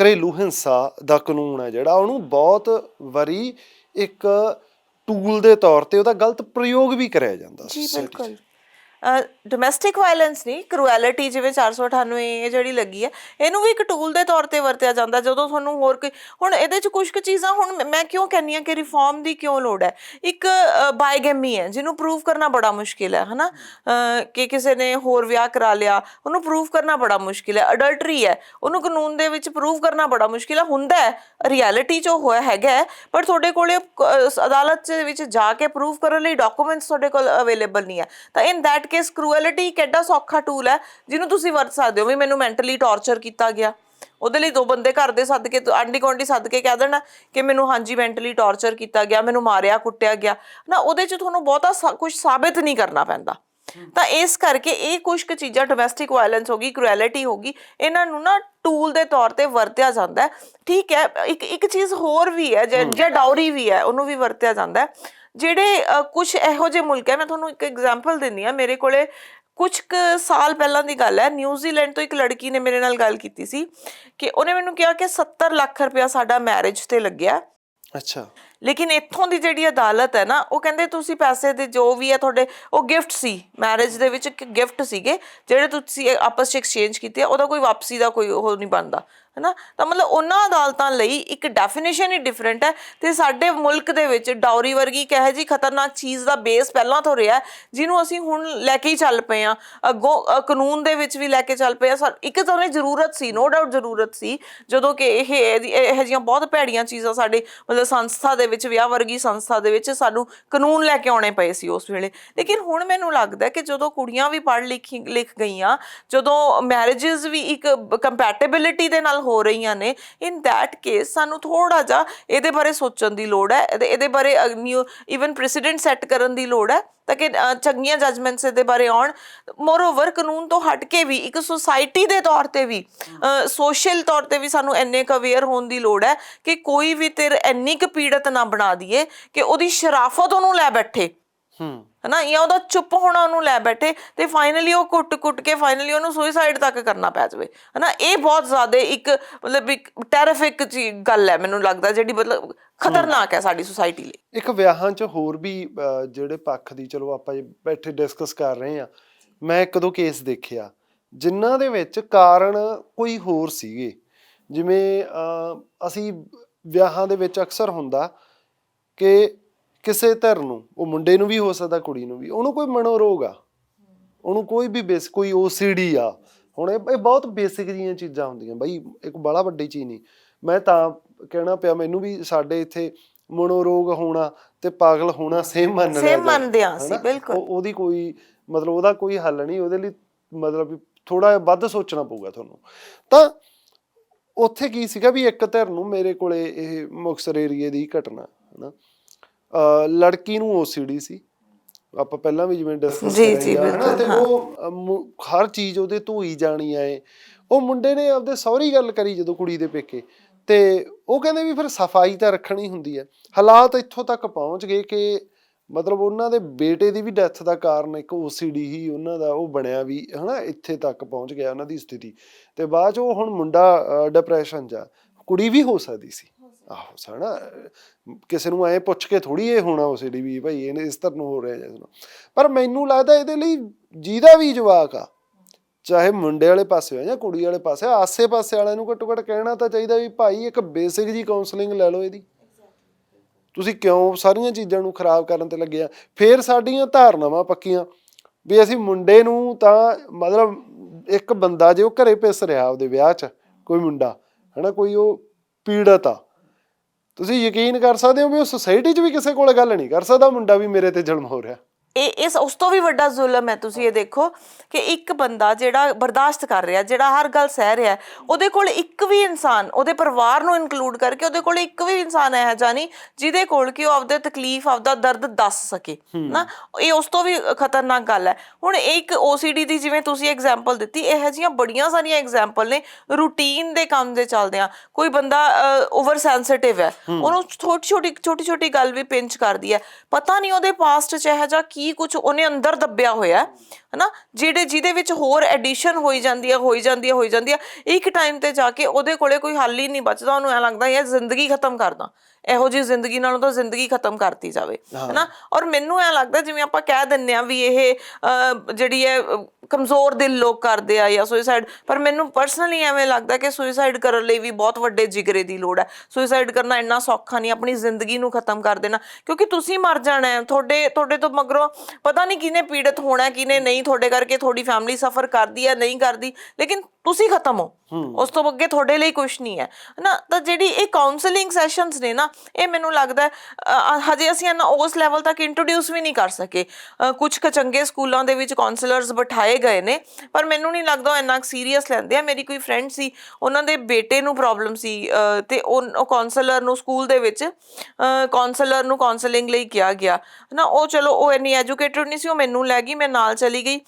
ਘਰੇਲੂ ਹਿੰਸਾ ਦਾ ਕਾਨੂੰਨ ਹੈ ਜਿਹੜਾ ਉਹਨੂੰ ਬਹੁਤ ਵਾਰੀ ਇੱਕ ਟੂਲ ਦੇ ਤੌਰ ਤੇ ਉਹਦਾ ਗਲਤ ਪ੍ਰਯੋਗ ਵੀ ਕਰਿਆ ਜਾਂਦਾ ਜੀ। ਬਿਲਕੁਲ ਡੋਮੈਸਟਿਕ ਵਾਇਲੈਂਸ ਨਹੀਂ ਕਰੂਐਲਿਟੀ ਜਿਵੇਂ 498 ਇਹ ਜਿਹੜੀ ਲੱਗੀ ਹੈ ਇਹਨੂੰ ਵੀ ਇੱਕ ਟੂਲ ਦੇ ਤੌਰ ਤੇ ਵਰਤਿਆ ਜਾਂਦਾ ਜਦੋਂ ਤੁਹਾਨੂੰ ਹੋਰ ਕੋਈ ਹੁਣ ਇਹਦੇ ਚ ਕੁਝ ਕੁ ਚੀਜ਼ਾਂ ਹੁਣ ਮੈਂ- ਮੈਂ ਕਿਉਂ ਕਹਿੰਨੀ ਆ ਕਿ ਰਿਫਾਰਮ ਦੀ ਕਿਉਂ ਲੋੜ ਹੈ? ਇੱਕ ਬਾਇਗੈਮੀ ਹੈ ਜਿਹਨੂੰ ਪ੍ਰੂਵ ਕਰਨਾ ਬੜਾ ਮੁਸ਼ਕਿਲ ਹੈ ਹਨਾ? ਅਹ, ਕਿ ਕਿਸੇ ਨੇ ਹੋਰ ਵਿਆਹ ਕਰਾ ਲਿਆ ਉਹਨੂੰ ਪ੍ਰੂਵ ਕਰਨਾ ਬੜਾ ਮੁਸ਼ਕਿਲ ਹੈ ਅਡਲਟਰੀ ਹੈ ਉਹਨੂੰ ਕਾਨੂੰਨ ਦੇ ਵਿੱਚ ਪ੍ਰੂਵ ਕਰਨਾ ਬੜਾ ਮੁਸ਼ਕਿਲ ਹੈ ਹੁੰਦਾ ਹੈ ਰਿਐਲਿਟੀ ਚ ਹੋਇਆ ਹੈਗਾ ਹੈ, ਪਰ ਤੁਹਾਡੇ ਕੋਲੇ ਅਦਾਲਤ ਦੇ ਵਿੱਚ ਜਾ ਕੇ ਪ੍ਰੂਵ ਕਰਨ ਲਈ ਡਾਕੂਮੈਂਟਸ ਤੁਹਾਡੇ ਕੋਲ ਅਵੇਲੇਬਲ ਨਹੀਂ ਹੈ ਤਾਂ ਇਨ ਦੈਟ ਕੇਸ ਕਰੂਐਲਿਟੀ ਕਿੱਡਾ ਸੌਖਾ ਟੂਲ ਹੈ ਜਿਹਨੂੰ ਤੁਸੀਂ ਵਰਤ ਸਕਦੇ ਹੋ ਵੀ ਮੈਨੂੰ ਮੈਂਟਲੀ ਟੌਰਚਰ ਕੀਤਾ ਗਿਆ। ਉਹਦੇ ਲਈ ਦੋ ਬੰਦੇ ਘਰ ਦੇ ਸੱਦ ਕੇ ਆਂਡੀ ਕੌਂਡੀ ਸੱਦ ਕੇ ਕਹਿ ਦੇਣਾ ਕਿ ਮੈਨੂੰ ਹਾਂਜੀ ਮੈਂਟਲੀ ਟੌਰਚਰ ਕੀਤਾ ਗਿਆ ਮੈਨੂੰ ਮਾਰਿਆ ਕੁੱਟਿਆ ਗਿਆ। ਨਾ ਉਹਦੇ 'ਚ ਤੁਹਾਨੂੰ ਬਹੁਤਾ ਕੁਝ ਸਾਬਿਤ ਨਹੀਂ ਕਰਨਾ ਪੈਂਦਾ। ਤਾਂ ਇਸ ਕਰਕੇ ਇਹ ਕੁਝ ਕੁ ਚੀਜ਼ਾਂ ਡੋਮੈਸਟਿਕ ਵਾਇਲੈਂਸ ਹੋ ਗਈ ਕਰੂਐਲਿਟੀ ਹੋ ਗਈ ਇਹਨਾਂ ਨੂੰ ਨਾ ਟੂਲ ਦੇ ਤੌਰ ਤੇ ਵਰਤਿਆ ਜਾਂਦਾ ਹੈ। ਠੀਕ ਹੈ ਇੱਕ ਇੱਕ ਚੀਜ਼ ਹੋਰ ਵੀ ਹੈ ਜੇ ਜੇ ਡਾਉਰੀ ਵੀ ਹੈ ਉਹਨੂੰ ਵੀ ਵਰਤਿਆ ਜਾਂਦਾ ਹੈ। ਜਿਹੜੇ ਕੁਝ ਇਹੋ ਜਿਹੇ ਮੁਲਕ ਹੈ ਮੈਂ ਤੁਹਾਨੂੰ ਇੱਕ ਐਗਜ਼ਾਮਪਲ ਦਿੰਨੀ ਆ ਮੇਰੇ ਕੋਲੇ ਕੁਝ ਕੁ ਸਾਲ ਪਹਿਲਾਂ ਦੀ ਗੱਲ ਹੈ ਨਿਊਜ਼ੀਲੈਂਡ ਤੋਂ ਇੱਕ ਲੜਕੀ ਨੇ ਮੇਰੇ ਨਾਲ ਗੱਲ ਕੀਤੀ ਸੀ ਕਿ ਉਹਨੇ ਮੈਨੂੰ ਕਿਹਾ ਕਿ 70 ਲੱਖ ਰੁਪਇਆ ਸਾਡਾ ਮੈਰਿਜ ਤੇ ਲੱਗਿਆ। ਅੱਛਾ। ਲੇਕਿਨ ਇੱਥੋਂ ਦੀ ਜਿਹੜੀ ਅਦਾਲਤ ਹੈ ਨਾ ਉਹ ਕਹਿੰਦੇ ਤੁਸੀਂ ਪੈਸੇ ਦੇ ਜੋ ਵੀ ਹੈ ਤੁਹਾਡੇ ਉਹ ਗਿਫਟ ਸੀ ਮੈਰਿਜ ਦੇ ਵਿੱਚ ਇੱਕ ਗਿਫਟ ਸੀਗੇ ਜਿਹੜੇ ਤੁਸੀਂ ਆਪਸ ਵਿੱਚ ਐਕਸਚੇਂਜ ਕੀਤੇ ਆ, ਉਹਦਾ ਕੋਈ ਵਾਪਸੀ ਦਾ ਕੋਈ ਉਹ ਨਹੀਂ ਬਣਦਾ। ਹੈਨਾ? ਤਾਂ ਮਤਲਬ ਉਹਨਾਂ ਅਦਾਲਤਾਂ ਲਈ ਇੱਕ ਡੈਫੀਨੇਸ਼ਨ ਹੀ ਡਿਫਰੈਂਟ ਹੈ ਤੇ ਸਾਡੇ ਮੁਲਕ ਦੇ ਵਿੱਚ ਡਾਉਰੀ ਵਰਗੀ ਕਹੇ ਜੀ ਖਤਰਨਾਕ ਚੀਜ਼ ਦਾ ਬੇਸ ਪਹਿਲਾਂ ਤੋਂ ਰਿਹਾ ਜਿਹਨੂੰ ਅਸੀਂ ਹੁਣ ਲੈ ਕੇ ਹੀ ਚੱਲ ਪਏ ਆ ਅੱਗੋਂ ਕਾਨੂੰਨ ਦੇ ਵਿੱਚ ਵੀ ਲੈ ਕੇ ਚੱਲ ਪਏ ਆ। ਸਾ- ਇੱਕ ਤਾਂ ਉਹਨੇ ਜ਼ਰੂਰਤ ਸੀ ਨੋ ਡਾਊਟ ਜ਼ਰੂਰਤ ਸੀ, ਜਦੋਂ ਕਿ ਇਹ, ਇਹਦੀ- ਇਹੋ ਜਿਹੀਆਂ ਬਹੁਤ ਭੈੜੀਆਂ ਚੀਜ਼ਾਂ ਸਾਡੇ ਮਤਲਬ ਸੰਸਥਾ ਦੇ ਵਿੱਚ, ਵਿਆਹ ਵਰਗੀ ਸੰਸਥਾ ਦੇ ਵਿੱਚ ਸਾਨੂੰ ਕਾਨੂੰਨ ਲੈ ਕੇ ਆਉਣੇ ਪਏ ਸੀ ਉਸ ਵੇਲੇ। ਲੇਕਿਨ ਹੁਣ ਮੈਨੂੰ ਲੱਗਦਾ ਕਿ ਜਦੋਂ ਕੁੜੀਆਂ ਵੀ ਪੜ੍ਹ ਲਿਖੀ, ਲਿਖ ਗਈਆਂ, ਜਦੋਂ ਮੈਰਿਜਸ ਵੀ ਇੱਕ ਕੰਪੈਟੀਬਿਲਿਟੀ ਦੇ ਨਾਲ ਹੋ ਰਹੀਆਂ ਨੇ। ਇਨ ਥੈਟ ਕੇਸ ਸਾਨੂੰ ਥੋੜਾ ਜਿਹਾ ਇਹਦੇ ਬਾਰੇ ਸੋਚਣ ਦੀ ਲੋੜ ਹੈ। ਇਹਦੇ ਬਾਰੇ ਇਵਨ ਪ੍ਰੈਸੀਡੈਂਟ ਸੈੱਟ ਕਰਨ ਦੀ ਲੋੜ ਹੈ ਤਾਂ ਕਿ ਚੰਗੀਆਂ ਜਜਮੈਂਟਸ ਇਹਦੇ ਬਾਰੇ ਆਉਣ। ਮੋਰਓਵਰ ਕਾਨੂੰਨ ਤੋਂ ਹਟ ਕੇ ਵੀ, ਇੱਕ ਸੁਸਾਇਟੀ ਦੇ ਤੌਰ ਤੇ ਵੀ ਸੋਸ਼ਲ ਤੌਰ ਤੇ ਵੀ ਸਾਨੂੰ ਇੰਨੇ ਕੁ ਅਵੇਅਰ ਹੋਣ ਦੀ ਲੋੜ ਹੈ ਕਿ ਕੋਈ ਵੀ ਤੇਰ ਇੰਨੀ ਕੁ ਪੀੜਤ ਨਾ ਬਣਾ ਦਈਏ ਕਿ ਉਹਦੀ ਸ਼ਰਾਫਤ ਉਹਨੂੰ ਲੈ ਬੈਠੇ। ਹੂੰ। ਹਨਾ, ਜਾਂ ਉਹਦਾ ਚੁੱਪ ਹੋਣਾ ਉਹਨੂੰ ਲੈ ਬੈਠੇ ਤੇ ਫਾਈਨਲੀ ਉਹ ਕੁੱਟ-ਕੁੱਟ ਕੇ ਫਾਈਨਲੀ ਉਹਨੂੰ ਸੁਸਾਈਡ ਤੱਕ ਕਰਨਾ ਪੈ ਜਾਵੇ। ਹਨਾ, ਇਹ ਬਹੁਤ ਜ਼ਿਆਦਾ ਇੱਕ ਮਤਲਬ ਇੱਕ ਟੈਰਿਫਿਕ ਗੱਲ ਹੈ ਮੈਨੂੰ ਲੱਗਦਾ, ਜਿਹੜੀ ਮਤਲਬ ਖਤਰਨਾਕ ਹੈ ਸਾਡੀ ਸੁਸਾਇਟੀ ਲਈ। ਇੱਕ ਵਿਆਹਾਂ 'ਚ ਹੋਰ ਵੀ ਜਿਹੜੇ ਪੱਖ ਦੀ, ਚਲੋ ਆਪਾਂ ਬੈਠੇ ਡਿਸਕਸ ਕਰ ਰਹੇ ਆ ਮੈਂ ਇੱਕ ਦੋ ਕੇਸ ਦੇਖਿਆ, ਜਿਨ੍ਹਾਂ ਦੇ ਵਿੱਚ ਕਾਰਨ ਕੋਈ ਹੋਰ ਸੀਗੇ। ਜਿਵੇਂ ਅਸੀਂ ਵਿਆਹਾਂ ਦੇ ਵਿੱਚ ਅਕਸਰ ਹੁੰਦਾ ਕਿ ਕਿਸੇ ਧਿਰ ਨੂੰ ਉਹ ਮੁੰਡੇ ਨੂੰ ਵੀ ਹੋ ਸਕਦਾ ਕੁੜੀ ਨੂੰ ਵੀ ਉਹਨੂੰ ਕੋਈ ਮਨੋਰੋਗ ਆ। ਉਹਨੂੰ ਕੋਈ ਵੀ ਬੇਸ ਕੋਈ ਓਸੀਡੀ ਆ। ਹੁਣ ਇਹ ਇਹ ਬਹੁਤ ਬੇਸਿਕ ਜੀਆਂ ਚੀਜ਼ਾਂ ਹੁੰਦੀਆਂ। ਬਈ ਇੱਕ ਬੜਾ ਵੱਡੀ ਚੀਜ਼ ਨਹੀਂ। ਮੈਂ ਤਾਂ ਕਹਿਣਾ ਪਿਆ ਮੈਨੂੰ ਵੀ ਸਾਡੇ ਇੱਥੇ ਮਨੋਰੋਗ ਹੋਣਾ ਤੇ ਪਾਗਲ ਹੋਣਾ ਸੇਮ ਮੰਨਣਾ Same ਮੰਨਦੇ ਹਾਂ ਅਸੀਂ, ਬਿਲਕੁਲ। ਉਹਦੀ ਕੋਈ ਮਤਲਬ ਉਹਦਾ ਕੋਈ ਹੱਲ ਨਹੀਂ। ਉਹਦੇ ਲਈ ਮਤਲਬ ਥੋੜਾ ਵੱਧ ਸੋਚਣਾ ਪਊਗਾ ਤੁਹਾਨੂੰ। ਤਾਂ ਉੱਥੇ ਕੀ ਸੀਗਾ ਵੀ ਇੱਕ ਧਿਰ ਨੂੰ ਮੇਰੇ ਕੋਲੇ ਇਹ ਮੁਕਸਰ ਏਰੀਏ ਦੀ ਘਟਨਾ ਹਨਾ? ਲੜਕੀ ਨੂੰ ਓਸੀਡੀ ਸੀ। ਆਪਾਂ ਪਹਿਲਾਂ ਵੀ ਜਿਵੇਂ ਡਿਸਕਸ ਜੀ, ਜੀ, ਬਿਲਕੁਲ, ਤੇ ਉਹ ਅਹ, ਮੁ- ਹਰ ਚੀਜ਼ ਉਹਦੇ ਧੋਈ ਜਾਣੀ ਆਏ ਉਹ ਮੁੰਡੇ ਨੇ ਆਪਦੇ ਸਹੁਰੀ ਗੱਲ ਕਰੀ ਜਦੋਂ ਕੁੜੀ ਦੇ ਪੇਕੇ। ਤੇ ਉਹ ਕਹਿੰਦੇ ਵੀ ਫਿਰ ਸਫ਼ਾਈ ਤਾਂ ਰੱਖਣੀ ਹੁੰਦੀ ਹੈ ਹਾਲਾਤ ਇੱਥੋਂ ਤੱਕ ਪਹੁੰਚ ਗਏ ਕਿ ਮਤਲਬ ਉਹਨਾਂ ਦੇ ਬੇਟੇ ਦੀ ਵੀ ਡੈਥ ਦਾ ਕਾਰਨ ਇੱਕ OCD ਹੀ ਉਹਨਾਂ ਦਾ ਉਹ ਬਣਿਆ ਵੀ ਹਨਾ ਇੱਥੇ ਤੱਕ ਪਹੁੰਚ ਗਿਆ ਉਹਨਾਂ ਦੀ ਸਥਿਤੀ। ਤੇ ਬਾਅਦ ਚ ਉਹ ਹੁਣ ਮੁੰਡਾ ਡਿਪਰੈਸ਼ਨ 'ਚ ਆ। ਕੁੜੀ ਵੀ ਹੋ ਸਕਦੀ ਸੀ। ਆਹੋ ਸਾਣਾ ਕਿਸੇ ਨੂੰ ਐ ਪੁੱਛ ਕੇ ਥੋੜੀ ਇਹ ਹੋਣਾ ਉਸੇ ਵੀ ਭਾਈ ਇਹਨੇ ਇਸ ਤਰ੍ਹਾਂ ਨੂੰ ਹੋ ਰਿਹਾ ਜਿਸ ਨੂੰ ਪਰ ਮੈਨੂੰ ਲੱਗਦਾ ਇਹਦੇ ਲਈ ਜਿਹਦਾ ਵੀ ਜਵਾਕ ਆ। ਚਾਹੇ ਮੁੰਡੇ ਵਾਲੇ ਪਾਸੇ ਹੋ ਜਾਂ ਕੁੜੀ ਵਾਲੇ ਪਾਸੇ ਆਸੇ ਪਾਸੇ ਵਾਲਿਆਂ ਨੂੰ ਘੱਟੋ ਘੱਟ ਕਹਿਣਾ ਤਾਂ ਚਾਹੀਦਾ ਵੀ ਭਾਈ ਇੱਕ ਬੇਸਿਕ ਜੀ ਕਾਉਂਸਲਿੰਗ ਲੈ ਲਓ ਇਹਦੀ। ਤੁਸੀਂ ਕਿਉਂ ਸਾਰੀਆਂ ਚੀਜ਼ਾਂ ਨੂੰ ਖਰਾਬ ਕਰਨ ਤੇ ਲੱਗੇ ਆ? ਫੇਰ ਸਾਡੀਆਂ ਧਾਰਨਾਵਾਂ ਪੱਕੀਆਂ। ਵੀ ਅਸੀਂ ਮੁੰਡੇ ਨੂੰ ਤਾਂ ਮਤਲਬ ਇੱਕ ਬੰਦਾ ਜੇ ਉਹ ਘਰੇ ਪਿਸ ਰਿਹਾ ਉਹਦੇ ਵਿਆਹ 'ਚ, ਕੋਈ ਮੁੰਡਾ, ਹਨਾ, ਕੋਈ ਉਹ ਪੀੜਤ ਆ ਤੁਸੀਂ ਯਕੀਨ ਕਰ ਸਕਦੇ ਹੋ ਵੀ ਉਹ ਸੁਸਾਇਟੀ 'ਚ ਵੀ ਕਿਸੇ ਕੋਲ ਗੱਲ ਨਹੀਂ ਕਰ ਸਕਦਾ, ਮੁੰਡਾ ਵੀ ਮੇਰੇ ਤੇ ਜ਼ੁਲਮ ਹੋ ਰਿਹਾ। ਇਹ, ਇਸ, ਉਸ ਤੋਂ ਵੀ ਵੱਡਾ ਜ਼ੁਲਮ ਹੈ ਤੁਸੀਂ ਇਹ ਦੇਖੋ ਕਿ ਇੱਕ ਬੰਦਾ ਜਿਹੜਾ ਬਰਦਾਸ਼ਤ ਕਰ ਰਿਹਾ, ਜਿਹੜਾ ਹਰ ਗੱਲ ਸਹਿ ਰਿਹਾ, ਉਹਦੇ ਕੋਲ ਇੱਕ ਵੀ ਇਨਸਾਨ, ਉਹਦੇ ਪਰਿਵਾਰ ਨੂੰ ਇਨਕਲੂਡ ਕਰਕੇ ਉਹਦੇ ਕੋਲ ਇੱਕ ਵੀ ਇਨਸਾਨ ਹੈ ਜਾਨੀ ਜਿਹਦੇ ਕੋਲ ਕਿ ਉਹ ਆਪਦੇ ਤਕਲੀਫ, ਆਪਦਾ ਦਰਦ ਦੱਸ ਸਕੇ, ਨਾ? ਇਹ ਉਸ ਤੋਂ ਵੀ ਖਤਰਨਾਕ ਗੱਲ ਹੈ। ਹੁਣ ਇਹ ਇੱਕ OCD ਦੀ ਜਿਵੇਂ ਤੁਸੀਂ ਐਗਜ਼ਾਮਪਲ ਦਿੱਤੀ, ਇਹੋ ਜਿਹੀਆਂ ਬੜੀਆਂ ਸਾਰੀਆਂ ਐਗਜ਼ਾਮਪਲ ਨੇ ਰੂਟੀਨ ਦੇ ਕੰਮ ਦੇ ਚੱਲਦੇ ਆ ਕੋਈ ਬੰਦਾ ਓਵਰ ਸੈਂਸਿਟਿਵ ਹੈ, ਉਹਨੂੰ ਛੋਟੀ ਛੋਟੀ ਛੋਟੀ ਛੋਟੀ ਗੱਲ ਵੀ ਪਿੰਚ ਕਰਦੀ ਹੈ। ਪਤਾ ਨਹੀਂ ਉਹਦੇ ਪਾਸਟ ਚ ਇਹੋ ਜਿਹਾ ਕੀ ਕੁਝ ਉਹਨੇ ਅੰਦਰ ਦੱਬਿਆ ਹੋਇਆ ਹਨਾ? ਜਿਹੜੇ ਜਿਹਦੇ ਵਿੱਚ ਹੋਰ ਐਡੀਸ਼ਨ ਹੋਈ ਜਾਂਦੀ ਹੈ ਹੋਈ ਜਾਂਦੀ ਹੈ ਹੋਈ ਜਾਂਦੀ ਹੈ ਇੱਕ ਟਾਈਮ ਤੇ ਜਾ ਕੇ ਉਹਦੇ ਕੋਲੇ ਕੋਈ ਹੱਲ ਹੀ ਨਹੀਂ ਬਚਦਾ ਉਹਨੂੰ ਐ ਲੱਗਦਾ ਯਾਰ ਜ਼ਿੰਦਗੀ ਖਤਮ ਕਰਦਾ ਇਹੋ ਜਿਹੀ ਜ਼ਿੰਦਗੀ ਨਾਲੋਂ ਤਾਂ ਜ਼ਿੰਦਗੀ ਖਤਮ ਕਰਤੀ ਜਾਵੇ ਹਨਾ? ਔਰ ਮੈਨੂੰ ਐ ਲੱਗਦਾ ਜਿਵੇਂ ਆਪਾਂ ਕਹਿ ਦਿੰਨੇ ਆ ਵੀ ਇਹ ਜਿਹੜੀ ਹੈ ਕਮਜ਼ੋਰ ਦਿਲ ਲੋਕ ਕਰਦੇ ਆ ਜਾਂ ਸੁਸਾਈਡ ਪਰ ਮੈਨੂੰ ਪਰਸਨਲੀ ਐਵੇਂ ਲੱਗਦਾ ਕਿ ਸੁਸਾਈਡ ਕਰਨ ਲਈ ਵੀ ਬਹੁਤ ਵੱਡੇ ਜਿਗਰੇ ਦੀ ਲੋੜ ਹੈ। ਸੁਸਾਈਡ ਕਰਨਾ ਇੰਨਾ ਸੌਖਾ ਨਹੀਂ ਆਪਣੀ ਜ਼ਿੰਦਗੀ ਨੂੰ ਖਤਮ ਕਰ ਦੇਣਾ ਕਿਉਂਕਿ ਤੁਸੀਂ ਮਰ ਜਾਣਾ ਹੈ। ਤੁਹਾਡੇ ਤੁਹਾਡੇ ਤੋਂ ਮਗਰੋਂ ਪਤਾ ਨਹੀਂ ਕਿਹਨੇ ਪੀੜਤ ਹੋਣਾ ਹੈ, ਕਿਹਨੇ ਨਹੀਂ ਤੁਹਾਡੇ ਕਰਕੇ ਤੁਹਾਡੀ ਫੈਮਿਲੀ ਸਫਰ ਕਰਦੀ ਹੈ ਨਹੀਂ ਕਰਦੀ। ਲੇਕਿਨ ਤੁਸੀਂ ਖਤਮ ਹੋ। ਉਸ ਤੋਂ ਅੱਗੇ ਤੁਹਾਡੇ ਲਈ ਕੁਝ ਨਹੀਂ ਹੈ। ਨਾ ਤਾਂ ਜਿਹੜੀ ਇਹ ਕਾਉਂਸਲਿੰਗ ਸੈਸ਼ਨਸ ਨੇ ਨਾ ਇਹ ਮੈਨੂੰ ਲੱਗਦਾ ਹੈ, ਹਜੇ ਅਸੀਂ ਇਹਨਾਂ ਉਸ ਲੈਵਲ ਤੱਕ ਇੰਟਰੋਡਿਊਸ ਵੀ ਨਹੀਂ ਕਰ ਸਕੇ। ਕੁਝ ਕੁ ਚੰਗੇ ਸਕੂਲਾਂ ਦੇ ਵਿੱਚ ਕਾਉਂਸਲਰਸ ਬਿਠਾਏ ਗਏ ਨੇ ਪਰ ਮੈਨੂੰ ਨਹੀਂ ਲੱਗਦਾ ਉਹ ਇੰਨਾ ਸੀਰੀਅਸ ਲੈਂਦੇ ਆ। ਮੇਰੀ ਕੋਈ ਫਰੈਂਡ ਸੀ ਉਹਨਾਂ ਦੇ ਬੇਟੇ ਨੂੰ ਪ੍ਰੋਬਲਮ ਸੀ ਅ, ਤੇ ਉਹ ਕਾਉਂਸਲਰ ਨੂੰ ਸਕੂਲ ਦੇ ਵਿੱਚ ਕਾਉਂਸਲਰ ਨੂੰ ਕਾਉਂਸਲਿੰਗ ਲਈ ਕਿਹਾ ਗਿਆ। ਨਾ ਉਹ ਚਲੋ ਉਹ ਇੰਨੀ ਐਜੂਕੇਟਡ ਨਹੀਂ ਸੀ ਉਹ ਮੈਨੂੰ ਲੈ ਗਈ ਮੈਂ ਨਾਲ ਚਲੀ ਗਈ।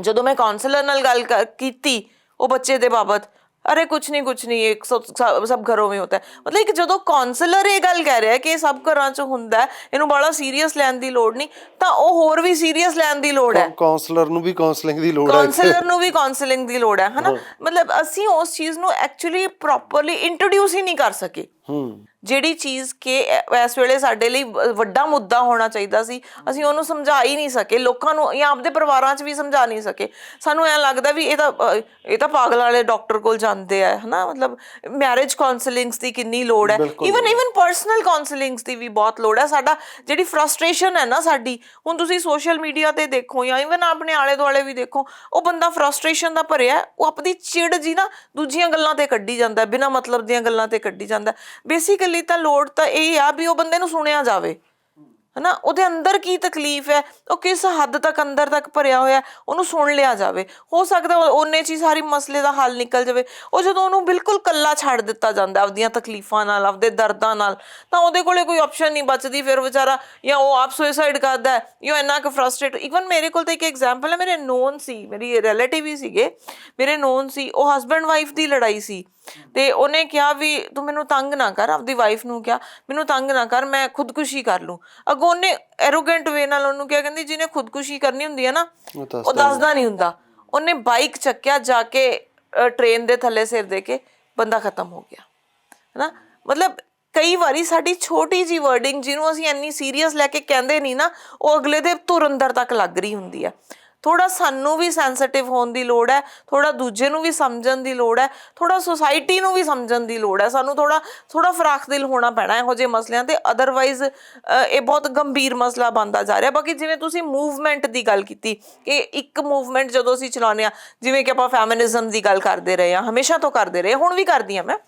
ਜਦੋਂ ਮੈਂ ਕਾਉਂਸਲਰ ਨਾਲ ਗੱਲ ਕ- ਕੀਤੀ ਉਹ ਬੱਚੇ ਦੇ ਬਾਬਤ। ਅਰੇ ਕੁਛ ਨਹੀਂ ਕੁਛ ਨਹੀਂ ਇਹ ਸਭ ਸਭ- ਘਰੋਂ ਵਿੱਚ ਹੁੰਦਾ ਮਤਲਬ ਕਿ ਜਦੋਂ ਕਾਉਂਸਲਰ ਇਹ ਗੱਲ ਕਹਿ ਰਿਹਾ ਕਿ ਇਹ ਸਭ ਘਰਾਂ 'ਚ ਹੁੰਦਾ ਇਹਨੂੰ ਬੜਾ ਸੀਰੀਅਸ ਲੈਣ ਦੀ ਲੋੜ ਨਹੀਂ ਤਾਂ ਉਹ ਹੋਰ ਵੀ ਸੀਰੀਅਸ ਲੈਣ ਦੀ ਲੋੜ ਹੈ। ਕਾਉਂਸਲਰ ਨੂੰ ਵੀ ਕਾਉਂਸਲਿੰਗ ਦੀ ਲੋੜ ਹੈ ਕਾਉਂਸਲਰ ਨੂੰ ਵੀ ਕਾਉਂਸਲਿੰਗ ਦੀ ਲੋੜ ਹੈ ਹਨਾ? ਮਤਲਬ ਅਸੀਂ ਉਸ ਚੀਜ਼ ਨੂੰ ਐਕਚੁਅਲੀ ਪ੍ਰੋਪਰਲੀ ਇੰਟਰੋਡਿਊਸ ਹੀ ਨਹੀਂ ਕਰ ਸਕੇ। ਹੂੰ। ਜਿਹੜੀ ਚੀਜ਼ ਕਿ ਇਸ ਵੇਲੇ ਸਾਡੇ ਲਈ ਵੱਡਾ ਮੁੱਦਾ ਹੋਣਾ ਚਾਹੀਦਾ ਸੀ ਅਸੀਂ ਉਹਨੂੰ ਸਮਝਾ ਹੀ ਨਹੀਂ ਸਕੇ ਲੋਕਾਂ ਨੂੰ ਜਾਂ ਆਪਦੇ ਪਰਿਵਾਰਾਂ 'ਚ ਵੀ ਸਮਝਾ ਨਹੀਂ ਸਕੇ। ਸਾਨੂੰ ਐ ਲੱਗਦਾ ਵੀ ਇਹ ਤਾਂ ਇਹ ਤਾਂ ਪਾਗਲ ਵਾਲੇ ਡਾਕਟਰ ਕੋਲ ਜਾਂਦੇ ਆ ਹਨਾ? ਮਤਲਬ ਮੈਰਿਜ ਕਾਉਂਸਲਿੰਗਸ ਦੀ ਕਿੰਨੀ ਲੋੜ ਹੈ। ਇਵਨ ਇਵਨ ਪਰਸਨਲ ਕਾਉਂਸਲਿੰਗਸ ਦੀ ਵੀ ਬਹੁਤ ਲੋੜ ਹੈ। ਸਾਡਾ ਜਿਹੜੀ ਫਰਸਟ੍ਰੇਸ਼ਨ ਹੈ ਨਾ ਸਾਡੀ ਹੁਣ ਤੁਸੀਂ ਸੋਸ਼ਲ ਮੀਡੀਆ ਤੇ ਦੇਖੋ ਜਾਂ ਇਵਨ ਆਪਣੇ ਆਲੇ ਦੁਆਲੇ ਵੀ ਦੇਖੋ ਉਹ ਬੰਦਾ ਫਰਸਟ੍ਰੇਸ਼ਨ ਦਾ ਭਰਿਆ ਉਹ ਆਪਣੀ ਚਿੜ ਜੀ ਨਾ ਦੂਜੀਆਂ ਗੱਲਾਂ ਤੇ ਕੱਢੀ ਜਾਂਦਾ ਬਿਨਾ ਮਤਲਬ ਦੀਆਂ ਗੱਲਾਂ ਤੇ ਕੱਢੀ ਜਾਂਦਾ ਬੇਸਿਕਲੀ ਤਾਂ ਲੋੜ ਤਾਂ ਇਹ ਆ ਵੀ ਉਹ ਬੰਦੇ ਨੂੰ ਸੁਣਿਆ ਜਾਵੇ। ਹਨਾ? ਉਹਦੇ ਅੰਦਰ ਕੀ ਤਕਲੀਫ ਹੈ? ਉਹ ਕਿਸ ਹੱਦ ਤੱਕ ਅੰਦਰ ਤੱਕ ਭਰਿਆ ਹੋਇਆ ਉਹਨੂੰ ਸੁਣ ਲਿਆ ਜਾਵੇ। ਹੋ ਸਕਦਾ ਉਹਨੇ ਚ ਸਾਰੀ ਮਸਲੇ ਦਾ ਹੱਲ ਨਿਕਲ ਜਾਵੇ। ਉਹ ਜਦੋਂ ਉਹਨੂੰ ਬਿਲਕੁਲ ਕੱਲਾ ਛੱਡ ਦਿੱਤਾ ਜਾਂਦਾ ਆਪਦੀਆਂ ਤਕਲੀਫਾਂ ਨਾਲ, ਆਪਦੇ ਦਰਦਾਂ ਨਾਲ, ਤਾਂ ਉਹਦੇ ਕੋਲੇ ਕੋਈ ਆਪਸ਼ਨ ਨਹੀਂ ਬਚਦੀ। ਫਿਰ ਵਿਚਾਰਾ ਜਾਂ ਉਹ ਆਪ ਸੁਸਾਈਡ ਕਰਦਾ ਹੈ, ਜਾਂ ਇੰਨਾ ਕੁ ਫਰਸਟ੍ਰੇਟ ਇਵਨ ਮੇਰੇ ਕੋਲ ਤਾਂ ਇੱਕ ਐਗਜ਼ਾਮਪਲ ਹੈ, ਮੇਰੇ ਨੋਨ ਸੀ, ਮੇਰੀ ਰਿਲੇਟਿਵ ਹੀ ਸੀਗੇ। ਮੇਰੇ ਨੋਨ ਸੀ, ਉਹ ਹਸਬੰਡ ਵਾਈਫ ਦੀ ਲੜਾਈ ਸੀ। ਤੇ ਉਹਨੇ ਕਿਹਾ ਵੀ, ਤੂੰ ਮੈਨੂੰ ਤੰਗ ਨਾ ਕਰ, ਆਪਦੀ ਵਾਈਫ ਨੂੰ ਕਿਹਾ, ਮੈਨੂੰ ਤੰਗ ਨਾ ਕਰ, ਮੈਂ ਖੁਦਕੁਸ਼ੀ ਕਰ ਲੂੰ। ਅੱਗੋਂ ਉਹਨੇ ਐਰੋਗੈਂਟ ਵੇ ਨਾਲ ਉਹਨੂੰ ਕਿਹਾ ਕਹਿੰਦੀ ਜਿਹਨੇ ਖੁਦਕੁਸ਼ੀ ਕਰਨੀ ਹੁੰਦੀ ਹੈ ਨਾ ਉਹ ਦੱਸਦਾ ਨਹੀਂ। ਹੁੰਦਾ। ਉਹਨੇ ਬਾਈਕ ਚੱਕਿਆ ਜਾ ਕੇ ਟ੍ਰੇਨ ਦੇ ਥੱਲੇ ਸਿਰ ਦੇ ਕੇ ਬੰਦਾ ਖਤਮ ਹੋ ਗਿਆ। ਹੈਨਾ? ਮਤਲਬ ਕਈ ਵਾਰੀ ਸਾਡੀ ਛੋਟੀ ਜੀ ਵਰਡਿੰਗ ਜਿਹਨੂੰ ਅਸੀਂ ਇੰਨੀ ਸੀਰੀਅਸ ਲੈ ਕੇ ਕਹਿੰਦੇ ਨਹੀਂ ਨਾ ਉਹ ਅਗਲੇ ਦੇ ਧੁਰ ਅੰਦਰ ਤੱਕ ਲੱਗ ਰਹੀ ਹੁੰਦੀ ਹੈ ਥੋੜਾ ਸਾਨੂੰ ਵੀ ਸੈਂਸਿਟਿਵ ਹੋਣ ਦੀ ਲੋੜ ਹੈ, ਥੋੜਾ ਦੂਜੇ ਨੂੰ ਵੀ ਸਮਝਣ ਦੀ ਲੋੜ ਹੈ, ਥੋੜਾ ਸੋਸਾਇਟੀ ਨੂੰ ਵੀ ਸਮਝਣ ਦੀ ਲੋੜ ਹੈ। ਸਾਨੂੰ ਥੋੜਾ ਥੋੜਾ ਫਰਾਖ ਦਿਲ ਹੋਣਾ ਪੈਣਾ ਇਹੋ ਜਿਹੇ ਮਸਲਿਆਂ ਤੇ ਅਦਰਵਾਈਜ਼ ਇਹ ਬਹੁਤ ਗੰਭੀਰ ਮਸਲਾ ਬਣਦਾ ਜਾ ਰਿਹਾ। ਬਾਕੀ ਜਿਵੇਂ ਤੁਸੀਂ ਮੂਵਮੈਂਟ ਦੀ ਗੱਲ ਕੀਤੀ, ਕਿ ਇੱਕ ਮੂਵਮੈਂਟ ਜਦੋਂ ਅਸੀਂ ਚਲਾਉਂਦੇ ਆ ਜਿਵੇਂ ਕਿ ਆਪਾਂ ਫੈਮਿਨਿਜ਼ਮ ਦੀ ਗੱਲ ਕਰਦੇ ਰਹੇ ਆ ਹਮੇਸ਼ਾ ਤੋਂ ਕਰਦੇ ਰਹੇ ਹੁਣ ਵੀ ਕਰਦੀ ਆ ਮੈਂ।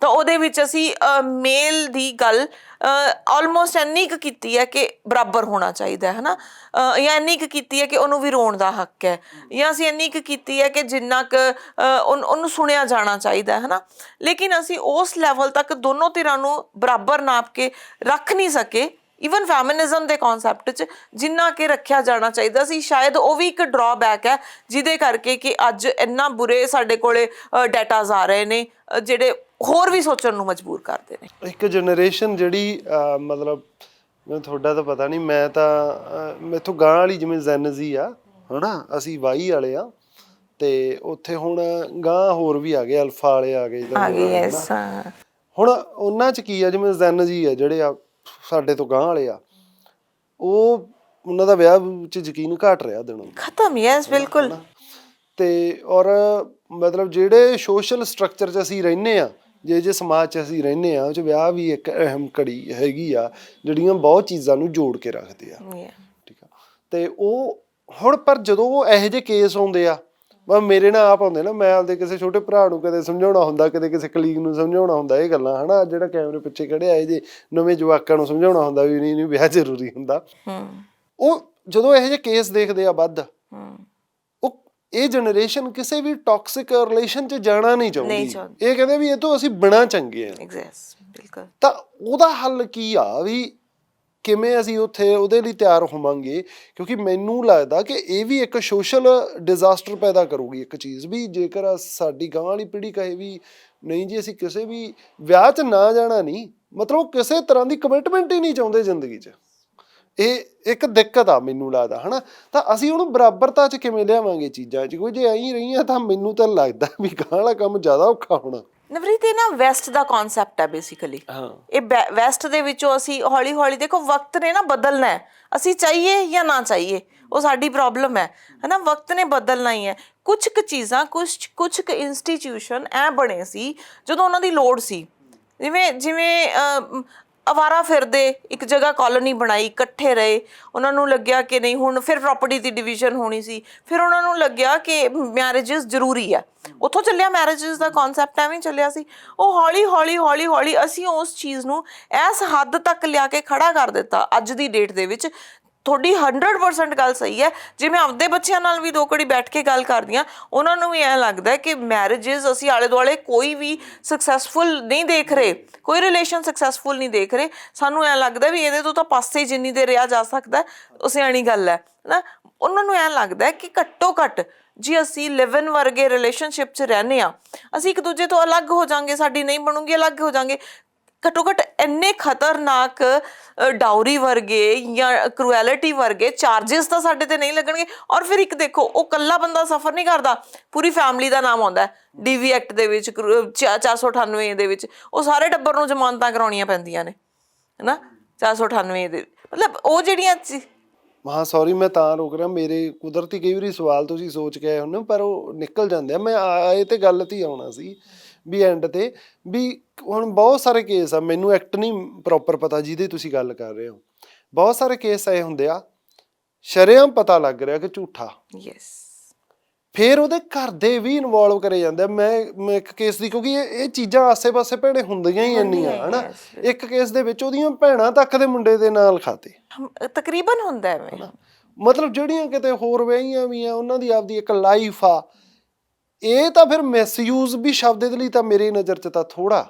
ਤਾਂ ਉਹਦੇ ਵਿੱਚ ਅਸੀਂ ਮੇਲ ਦੀ ਗੱਲ ਆਲਮੋਸਟ ਇੰਨੀ ਕੁ ਕੀਤੀ ਹੈ ਕਿ ਬਰਾਬਰ ਹੋਣਾ ਚਾਹੀਦਾ ਹੈ, ਹਨਾ? ਜਾਂ ਇੰਨੀ ਕੁ ਕੀਤੀ ਹੈ ਕਿ ਉਹਨੂੰ ਵੀ ਰੋਣ ਦਾ ਹੱਕ ਹੈ, ਜਾਂ ਅਸੀਂ ਇੰਨੀ ਕੁ ਕੀਤੀ ਹੈ ਕਿ ਜਿੰਨਾ ਕੁ ਉਹਨੂੰ ਸੁਣਿਆ ਜਾਣਾ ਚਾਹੀਦਾ ਹੈ, ਹਨਾ? ਲੇਕਿਨ ਅਸੀਂ ਉਸ ਲੈਵਲ ਤੱਕ ਦੋਨੋਂ ਧਿਰਾਂ ਨੂੰ ਬਰਾਬਰ ਨਾਪ ਕੇ ਰੱਖ ਨਹੀਂ ਸਕੇ ਇਵਨ ਫੈਮਿਨਿਜ਼ਮ ਦੇ ਕਨਸੈਪਟ 'ਚ ਜਿੰਨਾ ਕਿ ਰੱਖਿਆ ਜਾਣਾ ਚਾਹੀਦਾ ਸੀ ਸ਼ਾਇਦ ਉਹ ਵੀ ਇੱਕ ਡਰਾਬੈਕ ਹੈ ਜਿਹਦੇ ਕਰਕੇ ਕਿ ਅੱਜ ਇੰਨਾ ਬੁਰੇ ਸਾਡੇ ਕੋਲੇ ਡਾਟਾਜ਼ ਆ ਰਹੇ ਨੇ ਜਿਹੜੇ ਹੋਰ ਵੀ ਸੋਚਣ ਨੂੰ ਮਜਬੂਰ ਕਰਦੇ ਨੇ ਇੱਕ ਜਨਰੇਸ਼ਨ ਜਿਹੜੀ ਮਤਲਬ ਮੈਨੂੰ ਤੁਹਾਡਾ ਤਾਂ ਪਤਾ ਨਹੀਂ ਮੈਂ ਤਾਂ ਮੈਥੋਂ ਗਾਂ ਵਾਲੀ ਜਿਵੇਂ ਜ਼ੈਨਜ਼ੀ ਆ ਹਨਾ ਅਸੀਂ ਵਾਈ ਵਾਲੇ ਆ ਤੇ ਉੱਥੇ ਹੁਣ ਗਾਂ ਹੋਰ ਵੀ ਆ ਗਏ ਅਲਫਾ ਵਾਲੇ ਆ ਗਏ ਆ ਹਨਾ। ਐਸ ਹੁਣ ਉਹਨਾਂ ਚ ਕੀ ਆ ਜਿਵੇਂ ਜ਼ੈਨ ਜੀ ਆ ਜਿਹੜੇ ਆ ਸਾਡੇ ਤੋਂ ਗਾਂਹ ਵਾਲੇ ਆ ਉਹ ਉਹਨਾਂ ਦਾ ਵਿਆਹ ਚ ਯਕੀਨ ਘਟ ਰਿਹਾ ਦਿਨੋਂ ਖਤਮ ਯੈਸ ਬਿਲਕੁਲ। ਤੇ ਔਰ ਮਤਲਬ ਜਿਹੜੇ ਸੋਸ਼ਲ ਸਟਰਕਚਰ 'ਚ ਅਸੀਂ ਰਹਿੰਦੇ ਆ ਜੇ ਜੇ ਸਮਾਜ 'ਚ ਅਸੀਂ ਰਹਿੰਦੇ ਆ ਉਹ 'ਚ ਵਿਆਹ ਵੀ ਇੱਕ ਅਹਿਮ ਕੜੀ ਹੈਗੀ ਆ ਜਿਹੜੀਆਂ ਬਹੁਤ ਚੀਜ਼ਾਂ ਨੂੰ ਜੋੜ ਕੇ ਰੱਖਦੇ ਆ। Yeah. ਠੀਕ ਆ? ਤੇ ਉਹ ਹੁਣ ਪਰ ਜਦੋਂ ਉਹ ਇਹੋ ਜਿਹੇ ਕੇਸ ਆਉਂਦੇ ਆ ਵਾ ਮੇਰੇ ਨਾਲ ਆਪ ਆਉਂਦੇ ਨਾ ਮੈਂ ਆਪਦੇ ਕਿਸੇ ਛੋਟੇ ਭਰਾ ਨੂੰ ਕਦੇ ਸਮਝਾਉਣਾ ਹੁੰਦਾ ਕਦੇ ਕਿਸੇ ਕਲੀਗ ਨੂੰ ਸਮਝਾਉਣਾ ਹੁੰਦਾ ਇਹ ਗੱਲਾਂ ਹਨਾ? ਜਿਹੜਾ ਕੈਮਰੇ ਪਿੱਛੇ ਖੜੇ ਆਏ ਜੇ ਨਵੇਂ ਜਵਾਕਾਂ ਨੂੰ ਸਮਝਾਉਣਾ ਹੁੰਦਾ ਵੀ ਨਹੀਂ ਨਹੀਂ ਵਿਆਹ ਜ਼ਰੂਰੀ ਹੁੰਦਾ। ਹੂੰ। ਉਹ ਜਦੋਂ ਇਹੋ ਜਿਹੇ ਕੇਸ ਦੇਖਦੇ ਆ ਵੱਧ ਹੂੰ। ਉਹ ਇਹ ਜਨਰੇਸ਼ਨ ਕਿਸੇ ਵੀ ਟੌਕਸਿਕ ਰਿਲੇਸ਼ਨ 'ਚ ਜਾਣਾ ਨਹੀਂ ਚਾਹੁੰਦੀ। ਇਹ ਕਹਿੰਦੇ ਵੀ ਇਹ ਤੋਂ ਅਸੀਂ ਬਿਨਾਂ ਚੰਗੇ ਆ। ਐਗਜ਼ੈਸ ਬਿਲਕੁਲ। ਤਾਂ ਉਹਦਾ ਹੱਲ ਕੀ ਆ? ਵੀ ਕਿਵੇਂ ਅਸੀਂ ਉੱਥੇ ਉਹਦੇ ਲਈ ਤਿਆਰ ਹੋਵਾਂਗੇ? ਕਿਉਂਕਿ ਮੈਨੂੰ ਲੱਗਦਾ ਕਿ ਇਹ ਵੀ ਇੱਕ ਸੋਸ਼ਲ ਡਿਜ਼ਾਸਟਰ ਪੈਦਾ ਕਰੂਗੀ ਇੱਕ ਚੀਜ਼ ਵੀ, ਜੇਕਰ ਸਾਡੀ ਗਾਂ ਵਾਲੀ ਪੀੜ੍ਹੀ ਕਹੇ ਵੀ ਨਹੀਂ ਜੀ, ਅਸੀਂ ਕਿਸੇ ਵੀ ਵਿਆਹ 'ਚ ਨਾ ਜਾਣਾ ਨਹੀਂ ਮਤਲਬ ਉਹ ਕਿਸੇ ਤਰ੍ਹਾਂ ਦੀ ਕਮਿਟਮੈਂਟ ਹੀ ਨਹੀਂ ਚਾਹੁੰਦੇ ਜ਼ਿੰਦਗੀ 'ਚ। ਇਹ ਇੱਕ ਦਿੱਕਤ ਆ ਮੈਨੂੰ ਲੱਗਦਾ, ਹਨਾ? ਤਾਂ ਅਸੀਂ ਉਹਨੂੰ ਬਰਾਬਰਤਾ 'ਚ ਕਿਵੇਂ ਲਿਆਵਾਂਗੇ ਚੀਜ਼ਾਂ 'ਚ? ਕੋਈ ਜੇ ਐਂ ਹੀ ਰਹੀਆਂ ਤਾਂ ਮੈਨੂੰ ਤਾਂ ਲੱਗਦਾ ਵੀ ਗਾਂ ਵਾਲਾ ਕੰਮ ਜ਼ਿਆਦਾ ਔਖਾ ਹੋਣਾ। ਨਵਰੀਤ ਇਹ ਨਾ ਵੈਸਟ ਦਾ ਕਨਸੈਪਟ ਹੈ ਬੇਸਿਕਲੀ ਹਾਂ। ਇਹ ਵੈਸਟ ਦੇ ਵਿੱਚੋਂ ਅਸੀਂ ਹੌਲੀ ਹੌਲੀ ਦੇਖੋ ਵਕਤ ਨੇ ਨਾ ਬਦਲਣਾ ਹੈ। ਅਸੀਂ ਚਾਹੀਏ ਜਾਂ ਨਾ ਚਾਹੀਏ ਉਹ ਸਾਡੀ ਪ੍ਰੋਬਲਮ ਹੈ। ਹਨਾ ਵਕਤ ਨੇ ਬਦਲਣਾ ਹੀ ਹੈ। ਕੁਝ ਕੁ ਚੀਜ਼ਾਂ ਕੁਝ ਕੁਝ ਕੁ ਇੰਸਟੀਟਿਊਸ਼ਨ ਐ ਬਣੇ ਸੀ ਜਦੋਂ ਉਹਨਾਂ ਦੀ ਲੋੜ ਸੀ। ਜਿਵੇਂ ਜਿਵੇਂ ਅਵਾਰਾ ਫਿਰਦੇ, ਇੱਕ ਜਗ੍ਹਾ ਕਾਲੋਨੀ ਬਣਾਈ, ਇਕੱਠੇ ਰਹੇ। ਉਹਨਾਂ ਨੂੰ ਲੱਗਿਆ ਕਿ ਨਹੀਂ, ਹੁਣ ਫਿਰ ਪ੍ਰਾਪਰਟੀ ਦੀ ਡਿਵੀਜ਼ਨ ਹੋਣੀ ਸੀ। ਫਿਰ ਉਹਨਾਂ ਨੂੰ ਲੱਗਿਆ ਕਿ ਮੈਰਿਜਸ ਜ਼ਰੂਰੀ ਆ। ਉੱਥੋਂ ਚੱਲਿਆ ਮੈਰਿਜਸ ਦਾ ਕਨਸੈਪਟ ਐਵੇਂ ਚੱਲਿਆ ਸੀ। ਉਹ ਹੌਲੀ ਹੌਲੀ ਹੌਲੀ ਹੌਲੀ ਅਸੀਂ ਉਸ ਚੀਜ਼ ਨੂੰ ਇਸ ਹੱਦ ਤੱਕ ਲਿਆ ਕੇ ਖੜਾ ਕਰ ਦਿੱਤਾ, ਅੱਜ ਦੀ ਡੇਟ ਦੇ ਵਿੱਚ। ਤੁਹਾਡੀ 100% ਗੱਲ ਸਹੀ ਹੈ। ਜੇ ਮੈਂ ਆਪਦੇ ਬੱਚਿਆਂ ਨਾਲ ਵੀ ਦੋ ਘੜੀ ਬੈਠ ਕੇ ਗੱਲ ਕਰਦੀ ਆ ਉਹਨਾਂ ਨੂੰ ਵੀ ਐਂ ਲੱਗਦਾ ਹੈ ਕਿ ਮੈਰਿਜਸ ਅਸੀਂ ਆਲੇ ਦੁਆਲੇ ਕੋਈ ਵੀ ਸਕਸੈਸਫੁਲ ਨਹੀਂ ਦੇਖ ਰਹੇ ਕੋਈ ਰਿਲੇਸ਼ਨ ਸਕਸੈਸਫੁਲ ਨਹੀਂ ਦੇਖ ਰਹੇ। ਸਾਨੂੰ ਐਂ ਲੱਗਦਾ ਵੀ ਇਹਦੇ ਤੋਂ ਤਾਂ ਪਾਸੇ ਜਿੰਨੀ ਦੇਰ ਰਿਹਾ ਜਾ ਸਕਦਾ ਹੈ, ਉਹ ਸਿਆਣੀ ਗੱਲ ਹੈ ਨਾ ਉਹਨਾਂ ਨੂੰ ਐਂ ਲੱਗਦਾ ਹੈ ਕਿ ਘੱਟੋ ਘੱਟ ਜੀ ਅਸੀਂ ਲਿਵਨ ਵਰਗੇ ਰਿਲੇਸ਼ਨਸ਼ਿਪ 'ਚ ਰਹਨੇ ਆ ਅਸੀਂ ਇੱਕ ਦੂਜੇ ਤੋਂ ਅਲੱਗ ਹੋ ਜਾਾਂਗੇ ਸਾਡੀ ਨਹੀਂ ਬਣੂਗੀ ਅਲੱਗ ਹੋ ਜਾਾਂਗੇ। ਘੱਟੋ ਘੱਟ ਇੰਨੇ ਖਤਰਨਾਕ ਡਾਉਰੀ ਵਰਗੇ ਜਾਂ ਕਰੂਐਲਿਟੀ ਵਰਗੇ ਚਾਰजेस ਤਾਂ ਸਾਡੇ ਤੇ ਨਹੀਂ ਲੱਗਣਗੇ। ਔਰ ਫਿਰ ਇੱਕ ਦੇਖੋ ਉਹ ਕੱਲਾ ਬੰਦਾ ਸਫਰ ਨਹੀਂ ਕਰਦਾ। ਪੂਰੀ ਫੈਮਿਲੀ ਦਾ ਨਾਮ ਆਉਂਦਾ ਡੀਵੀ ਐਕਟ ਦੇ ਵਿੱਚ 498 ਦੇ ਵਿੱਚ। ਉਹ ਸਾਰੇ ਟੱਬਰ ਨੂੰ ਜ਼ਮਾਨਤਾਂ ਕਰਾਉਣੀਆਂ ਪੈਂਦੀਆਂ ਨੇ ਹੈਨਾ? 498 ਦੇ ਮਤਲਬ ਉਹ ਜਿਹੜੀਆਂ ਚੀ- ਸੌਰੀ ਮੈਂ ਤਾਂ ਰੋਕ ਰਿਹਾ। ਮੇਰੇ ਕੁਦਰਤੀ ਕਈ ਵਾਰੀ ਸਵਾਲ ਤੁਸੀਂ ਸੋਚ ਕੇ ਆਏ ਹੋ, ਪਰ ਉਹ ਨਿਕਲ ਜਾਂਦੇ ਆ। ਮੈਂ ਆਏ ਤੇ ਗੱਲ ਤੇ ਆਉਣਾ ਸੀ। ਵੀ ਐਂਡ ਤੇ ਵੀ ਹੁਣ ਬਹੁਤ ਸਾਰੇ ਕੇਸ ਆ ਮੈਨੂੰ ਐਕਟ ਨਹੀਂ ਪ੍ਰੋਪਰ ਪਤਾ ਜਿਹਦੀ ਤੁਸੀਂ ਗੱਲ ਕਰ ਰਹੇ ਹੋ। ਬਹੁਤ ਸਾਰੇ ਕੇਸ ਆਏ ਹੁੰਦੇ ਆ ਸ਼ਰੇਆਮ ਪਤਾ ਲੱਗ ਰਿਹਾ ਕਿ ਝੂਠਾ। ਯੈਸ ਫਿਰ ਉਹਦੇ ਘਰ ਦੇ ਵੀ ਇਨਵੋਲਵ ਕਰੇ ਜਾਂਦੇ। ਮੈਂ ਮੈਂ ਇੱਕ ਕੇਸ ਦੀ ਕਿਉਂਕਿ ਇਹ ਇਹ ਚੀਜ਼ਾਂ ਆਸੇ-ਪਾਸੇ ਭੈਣੇ ਹੁੰਦੀਆਂ ਹੀ ਇੰਨੀਆਂ ਹਨਾ? ਇੱਕ ਕੇਸ ਦੇ ਵਿੱਚ ਉਹਦੀਆਂ ਭੈਣਾਂ ਤੱਕ ਦੇ ਮੁੰਡੇ ਦੇ ਨਾਲ ਖਾਤੇ। ਤਕਰੀਬਨ ਹੁੰਦਾ ਹੈ ਐਵੇਂ ਮਤਲਬ ਜਿਹੜੀਆਂ ਕਿਤੇ ਹੋਰ ਵਿਆਹੀਆਂ ਵੀ ਆ ਉਹਨਾਂ ਦੀ ਆਪਦੀ ਇੱਕ ਲਾਈਫ ਆ। ਇਹ ਤਾਂ ਫਿਰ ਮਿਸਯੂਜ਼ ਵੀ ਸ਼ਬਦ ਦੇ ਲਈ ਤਾਂ ਮੇਰੀ ਨਜ਼ਰ 'ਚ ਤਾਂ ਥੋੜਾ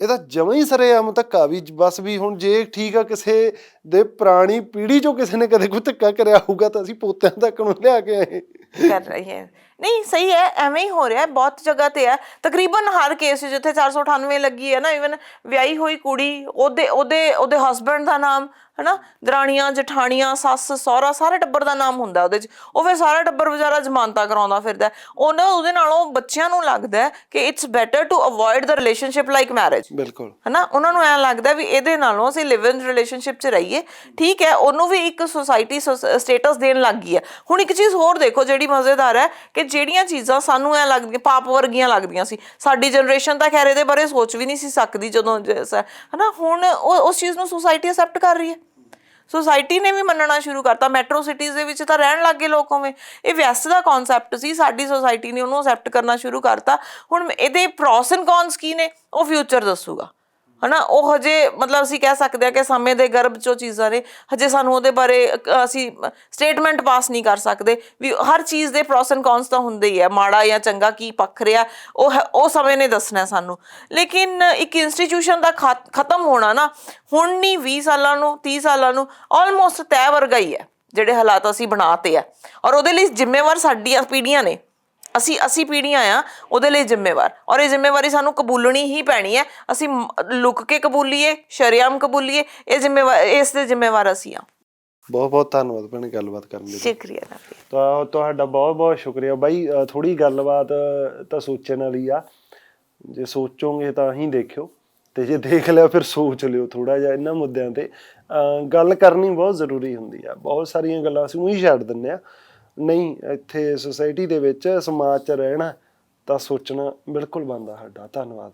ਇਹ ਤਾਂ ਜਮਾਂ ਹੀ ਸਰੇਆਮ ਧੱਕਾ ਵੀ, ਬਸ ਵੀ ਹੁਣ ਜੇ ਠੀਕ ਆ ਕਿਸੇ ਦੇ ਪੁਰਾਣੀ ਪੀੜ੍ਹੀ 'ਚੋਂ ਕਿਸੇ ਨੇ ਕਦੇ ਕੋਈ ਧੱਕਾ ਕਰਿਆ ਹੋਊਗਾ ਤਾਂ ਅਸੀਂ ਪੋਤਿਆਂ ਤੱਕ ਨੂੰ ਲਿਆ ਕੇ ਆਏ। ਕਰ ਰਹੀ ਹੈ ਨਹੀਂ ਸਹੀ ਹੈ ਐਵੇਂ ਹੀ ਹੋ ਰਿਹਾ ਹੈ ਬਹੁਤ ਜਗ੍ਹਾ ਤੇ ਹੈ ਤਕਰੀਬਨ ਹਰ ਕੇਸ ਜਿੱਥੇ 498 ਲੱਗੀ ਹੈ ਨਾ ਇਵਨ ਵਿਆਹੀ ਹੋਈ ਕੁੜੀ ਉਹਦੇ ਉਹਦੇ ਉਹਦੇ ਹਸਬੰਡ ਦਾ ਨਾਮ ਹਨਾ ਦਰਾਣੀਆਂ ਜਠਾਣੀਆਂ ਸੱਸ ਸਹੁਰਾ ਸਾਰੇ ਟੱਬਰ ਦਾ ਨਾਮ ਹੁੰਦਾ ਉਹਦੇ 'ਚ ਉਹ ਫਿਰ ਸਾਰਾ ਟੱਬਰ ਵਿਚਾਰਾ ਜ਼ਮਾਨਤਾਂ ਕਰਾਉਂਦਾ ਫਿਰਦਾ। ਉਹਨਾਂ ਉਹਦੇ ਨਾਲੋਂ ਬੱਚਿਆਂ ਨੂੰ ਲੱਗਦਾ ਕਿ it's better to avoid the relationship like marriage ਬਿਲਕੁਲ ਹਨਾ ਉਹਨਾਂ ਨੂੰ ਐਂ ਲੱਗਦਾ ਵੀ ਇਹਦੇ ਨਾਲੋਂ ਅਸੀਂ ਲਿਵ ਇਨ ਰਿਲੇਸ਼ਨਸ਼ਿਪ 'ਚ ਰਹੀਏ ਠੀਕ ਹੈ ਉਹਨੂੰ ਵੀ ਇੱਕ ਸੋਸਾਇਟੀ ਸਟੇਟਸ ਦੇਣ ਲੱਗ ਗਈ ਹੈ ਹੁਣ ਇੱਕ ਚੀਜ਼ ਹੋਰ ਦੇਖੋ ਜਿਹੜੀ ਮਜ਼ੇਦਾਰ ਹੈ ਕਿ ਜਿਹੜੀਆਂ ਚੀਜ਼ਾਂ ਸਾਨੂੰ ਐਂ ਲੱਗਦੀਆਂ, ਪਾਪ ਵਰਗੀਆਂ ਲੱਗਦੀਆਂ ਸੀ। ਸਾਡੀ ਜਨਰੇਸ਼ਨ ਤਾਂ ਖੈਰ ਇਹਦੇ ਬਾਰੇ ਸੋਚ ਵੀ ਨਹੀਂ ਸੀ ਸਕਦੀ ਜਦੋਂ ਹਨਾ, ਹੁਣ ਉਹ, ਉਸ ਚੀਜ਼ ਨੂੰ ਸੋਸਾਇਟੀ ਅਸੈਪਟ ਕਰ ਰਹੀ ਹੈ। ਸੋਸਾਇਟੀ ਨੇ ਵੀ ਮੰਨਣਾ ਸ਼ੁਰੂ ਕਰਤਾ। ਮੈਟਰੋ ਸਿਟੀਜ਼ ਦੇ ਵਿੱਚ ਤਾਂ ਰਹਿਣ ਲੱਗੇ ਲੋਕ ਉਵੇਂ। ਇਹ ਵਿਅਸਤ ਦਾ ਕਨਸੈਪਟ ਸੀ, ਸਾਡੀ ਸੋਸਾਇਟੀ ਨੇ ਉਹਨੂੰ ਅਸੈਪਟ ਕਰਨਾ ਸ਼ੁਰੂ ਕਰਤਾ। ਹੁਣ ਇਹਦੇ ਪ੍ਰੋਸ ਐਂਡ ਕੌਨਸ ਕੀ ਨੇ? ਉਹ ਫਿਊਚਰ ਦੱਸੂਗਾ। ਹਨਾ, ਉਹ ਹਜੇ ਮਤਲਬ ਅਸੀਂ ਕਹਿ ਸਕਦੇ ਹਾਂ ਕਿ ਸਮੇਂ ਦੇ ਗਰਭ ਚੋਂ ਚੀਜ਼ਾਂ ਨੇ, ਹਜੇ ਸਾਨੂੰ ਉਹਦੇ ਬਾਰੇ ਅਸੀਂ ਸਟੇਟਮੈਂਟ ਪਾਸ ਨਹੀਂ ਕਰ ਸਕਦੇ ਵੀ ਹਰ ਚੀਜ਼ ਦੇ ਪ੍ਰੋਸ ਐਂਡ ਕੌਨਸ ਤਾਂ ਹੁੰਦੇ ਹੀ ਹੈ ਮਾੜਾ ਜਾਂ ਚੰਗਾ ਕੀ ਪੱਖ ਰਿਹਾ, ਉਹ ਹੈ- ਉਹ ਸਮੇਂ ਨੇ ਦੱਸਣਾ ਸਾਨੂੰ। ਲੇਕਿਨ ਇੱਕ ਇੰਸਟੀਟਿਊਸ਼ਨ ਦਾ ਖਤ- ਖਤਮ ਹੋਣਾ ਨਾ, ਹੁਣ ਨਹੀਂ 20 ਸਾਲਾਂ ਨੂੰ 30 ਸਾਲਾਂ ਨੂੰ ਆਲਮੋਸਟ ਤੈਅ ਵਰਗਾ ਹੀ ਹੈ, ਜਿਹੜੇ ਹਾਲਾਤ ਅਸੀਂ ਬਣਾਤੇ ਆ। ਔਰ ਉਹਦੇ ਲਈ ਜ਼ਿੰਮੇਵਾਰ ਸਾਡੀਆਂ ਪੀੜ੍ਹੀਆਂ ਨੇ। ਅਸੀਂ ਅਸੀਂ ਪੀੜੀਆਂ ਆ ਉਹਦੇ ਲਈ ਜ਼ਿੰਮੇਵਾਰ। ਔਰ ਇਹ ਜ਼ਿੰਮੇਵਾਰੀ ਸਾਨੂੰ ਕਬੂਲਣੀ ਹੀ ਪੈਣੀ ਹੈ। ਅਸੀਂ ਲੁੱਕ ਕੇ ਕਬੂਲੀਏ ਸ਼ਰਿਆਮ ਕਬੂਲੀਏ ਇਹ ਜ਼ਿੰਮੇਵਾਰ ਇਸ ਦੇ ਜ਼ਿੰਮੇਵਾਰ ਅਸੀਂ ਆ ਬਹੁਤ ਬਹੁਤ ਧੰਨਵਾਦ ਭੈਣ ਗੱਲਬਾਤ ਕਰਨ ਲਈ। ਸ਼ੁਕਰੀਆ ਤਾਂ ਤੁਹਾਡਾ ਬਹੁਤ ਬਹੁਤ ਸ਼ੁਕਰੀਆ। ਬਾਈ ਥੋੜੀ ਗੱਲਬਾਤ ਤਾਂ ਸੋਚਣ ਵਾਲੀ ਆ। ਜੇ ਸੋਚੋਗੇ ਤਾਂ ਹੀ ਦੇਖਿਓ। ਤੇ ਜੇ ਦੇਖ ਲਿਆ ਫਿਰ ਸੋਚ ਲਿਓ ਥੋੜਾ ਜਿਹਾ ਇਹਨਾਂ ਮੁੱਦਿਆਂ ਤੇ। ਗੱਲ ਕਰਨੀ ਬਹੁਤ ਜ਼ਰੂਰੀ ਹੁੰਦੀ ਆ। ਬਹੁਤ ਸਾਰੀਆਂ ਗੱਲਾਂ ਅਸੀਂ ਉਹੀ ਛੱਡ ਦਿੰਨੇ ਆ। ਨਹੀਂ ਇੱਥੇ ਸੁਸਾਇਟੀ ਦੇ ਵਿੱਚ ਸਮਾਜ 'ਚ ਰਹਿਣਾ ਤਾਂ ਸੋਚਣਾ ਬਿਲਕੁਲ ਬੰਦਾ ਸਾਡਾ। ਧੰਨਵਾਦ।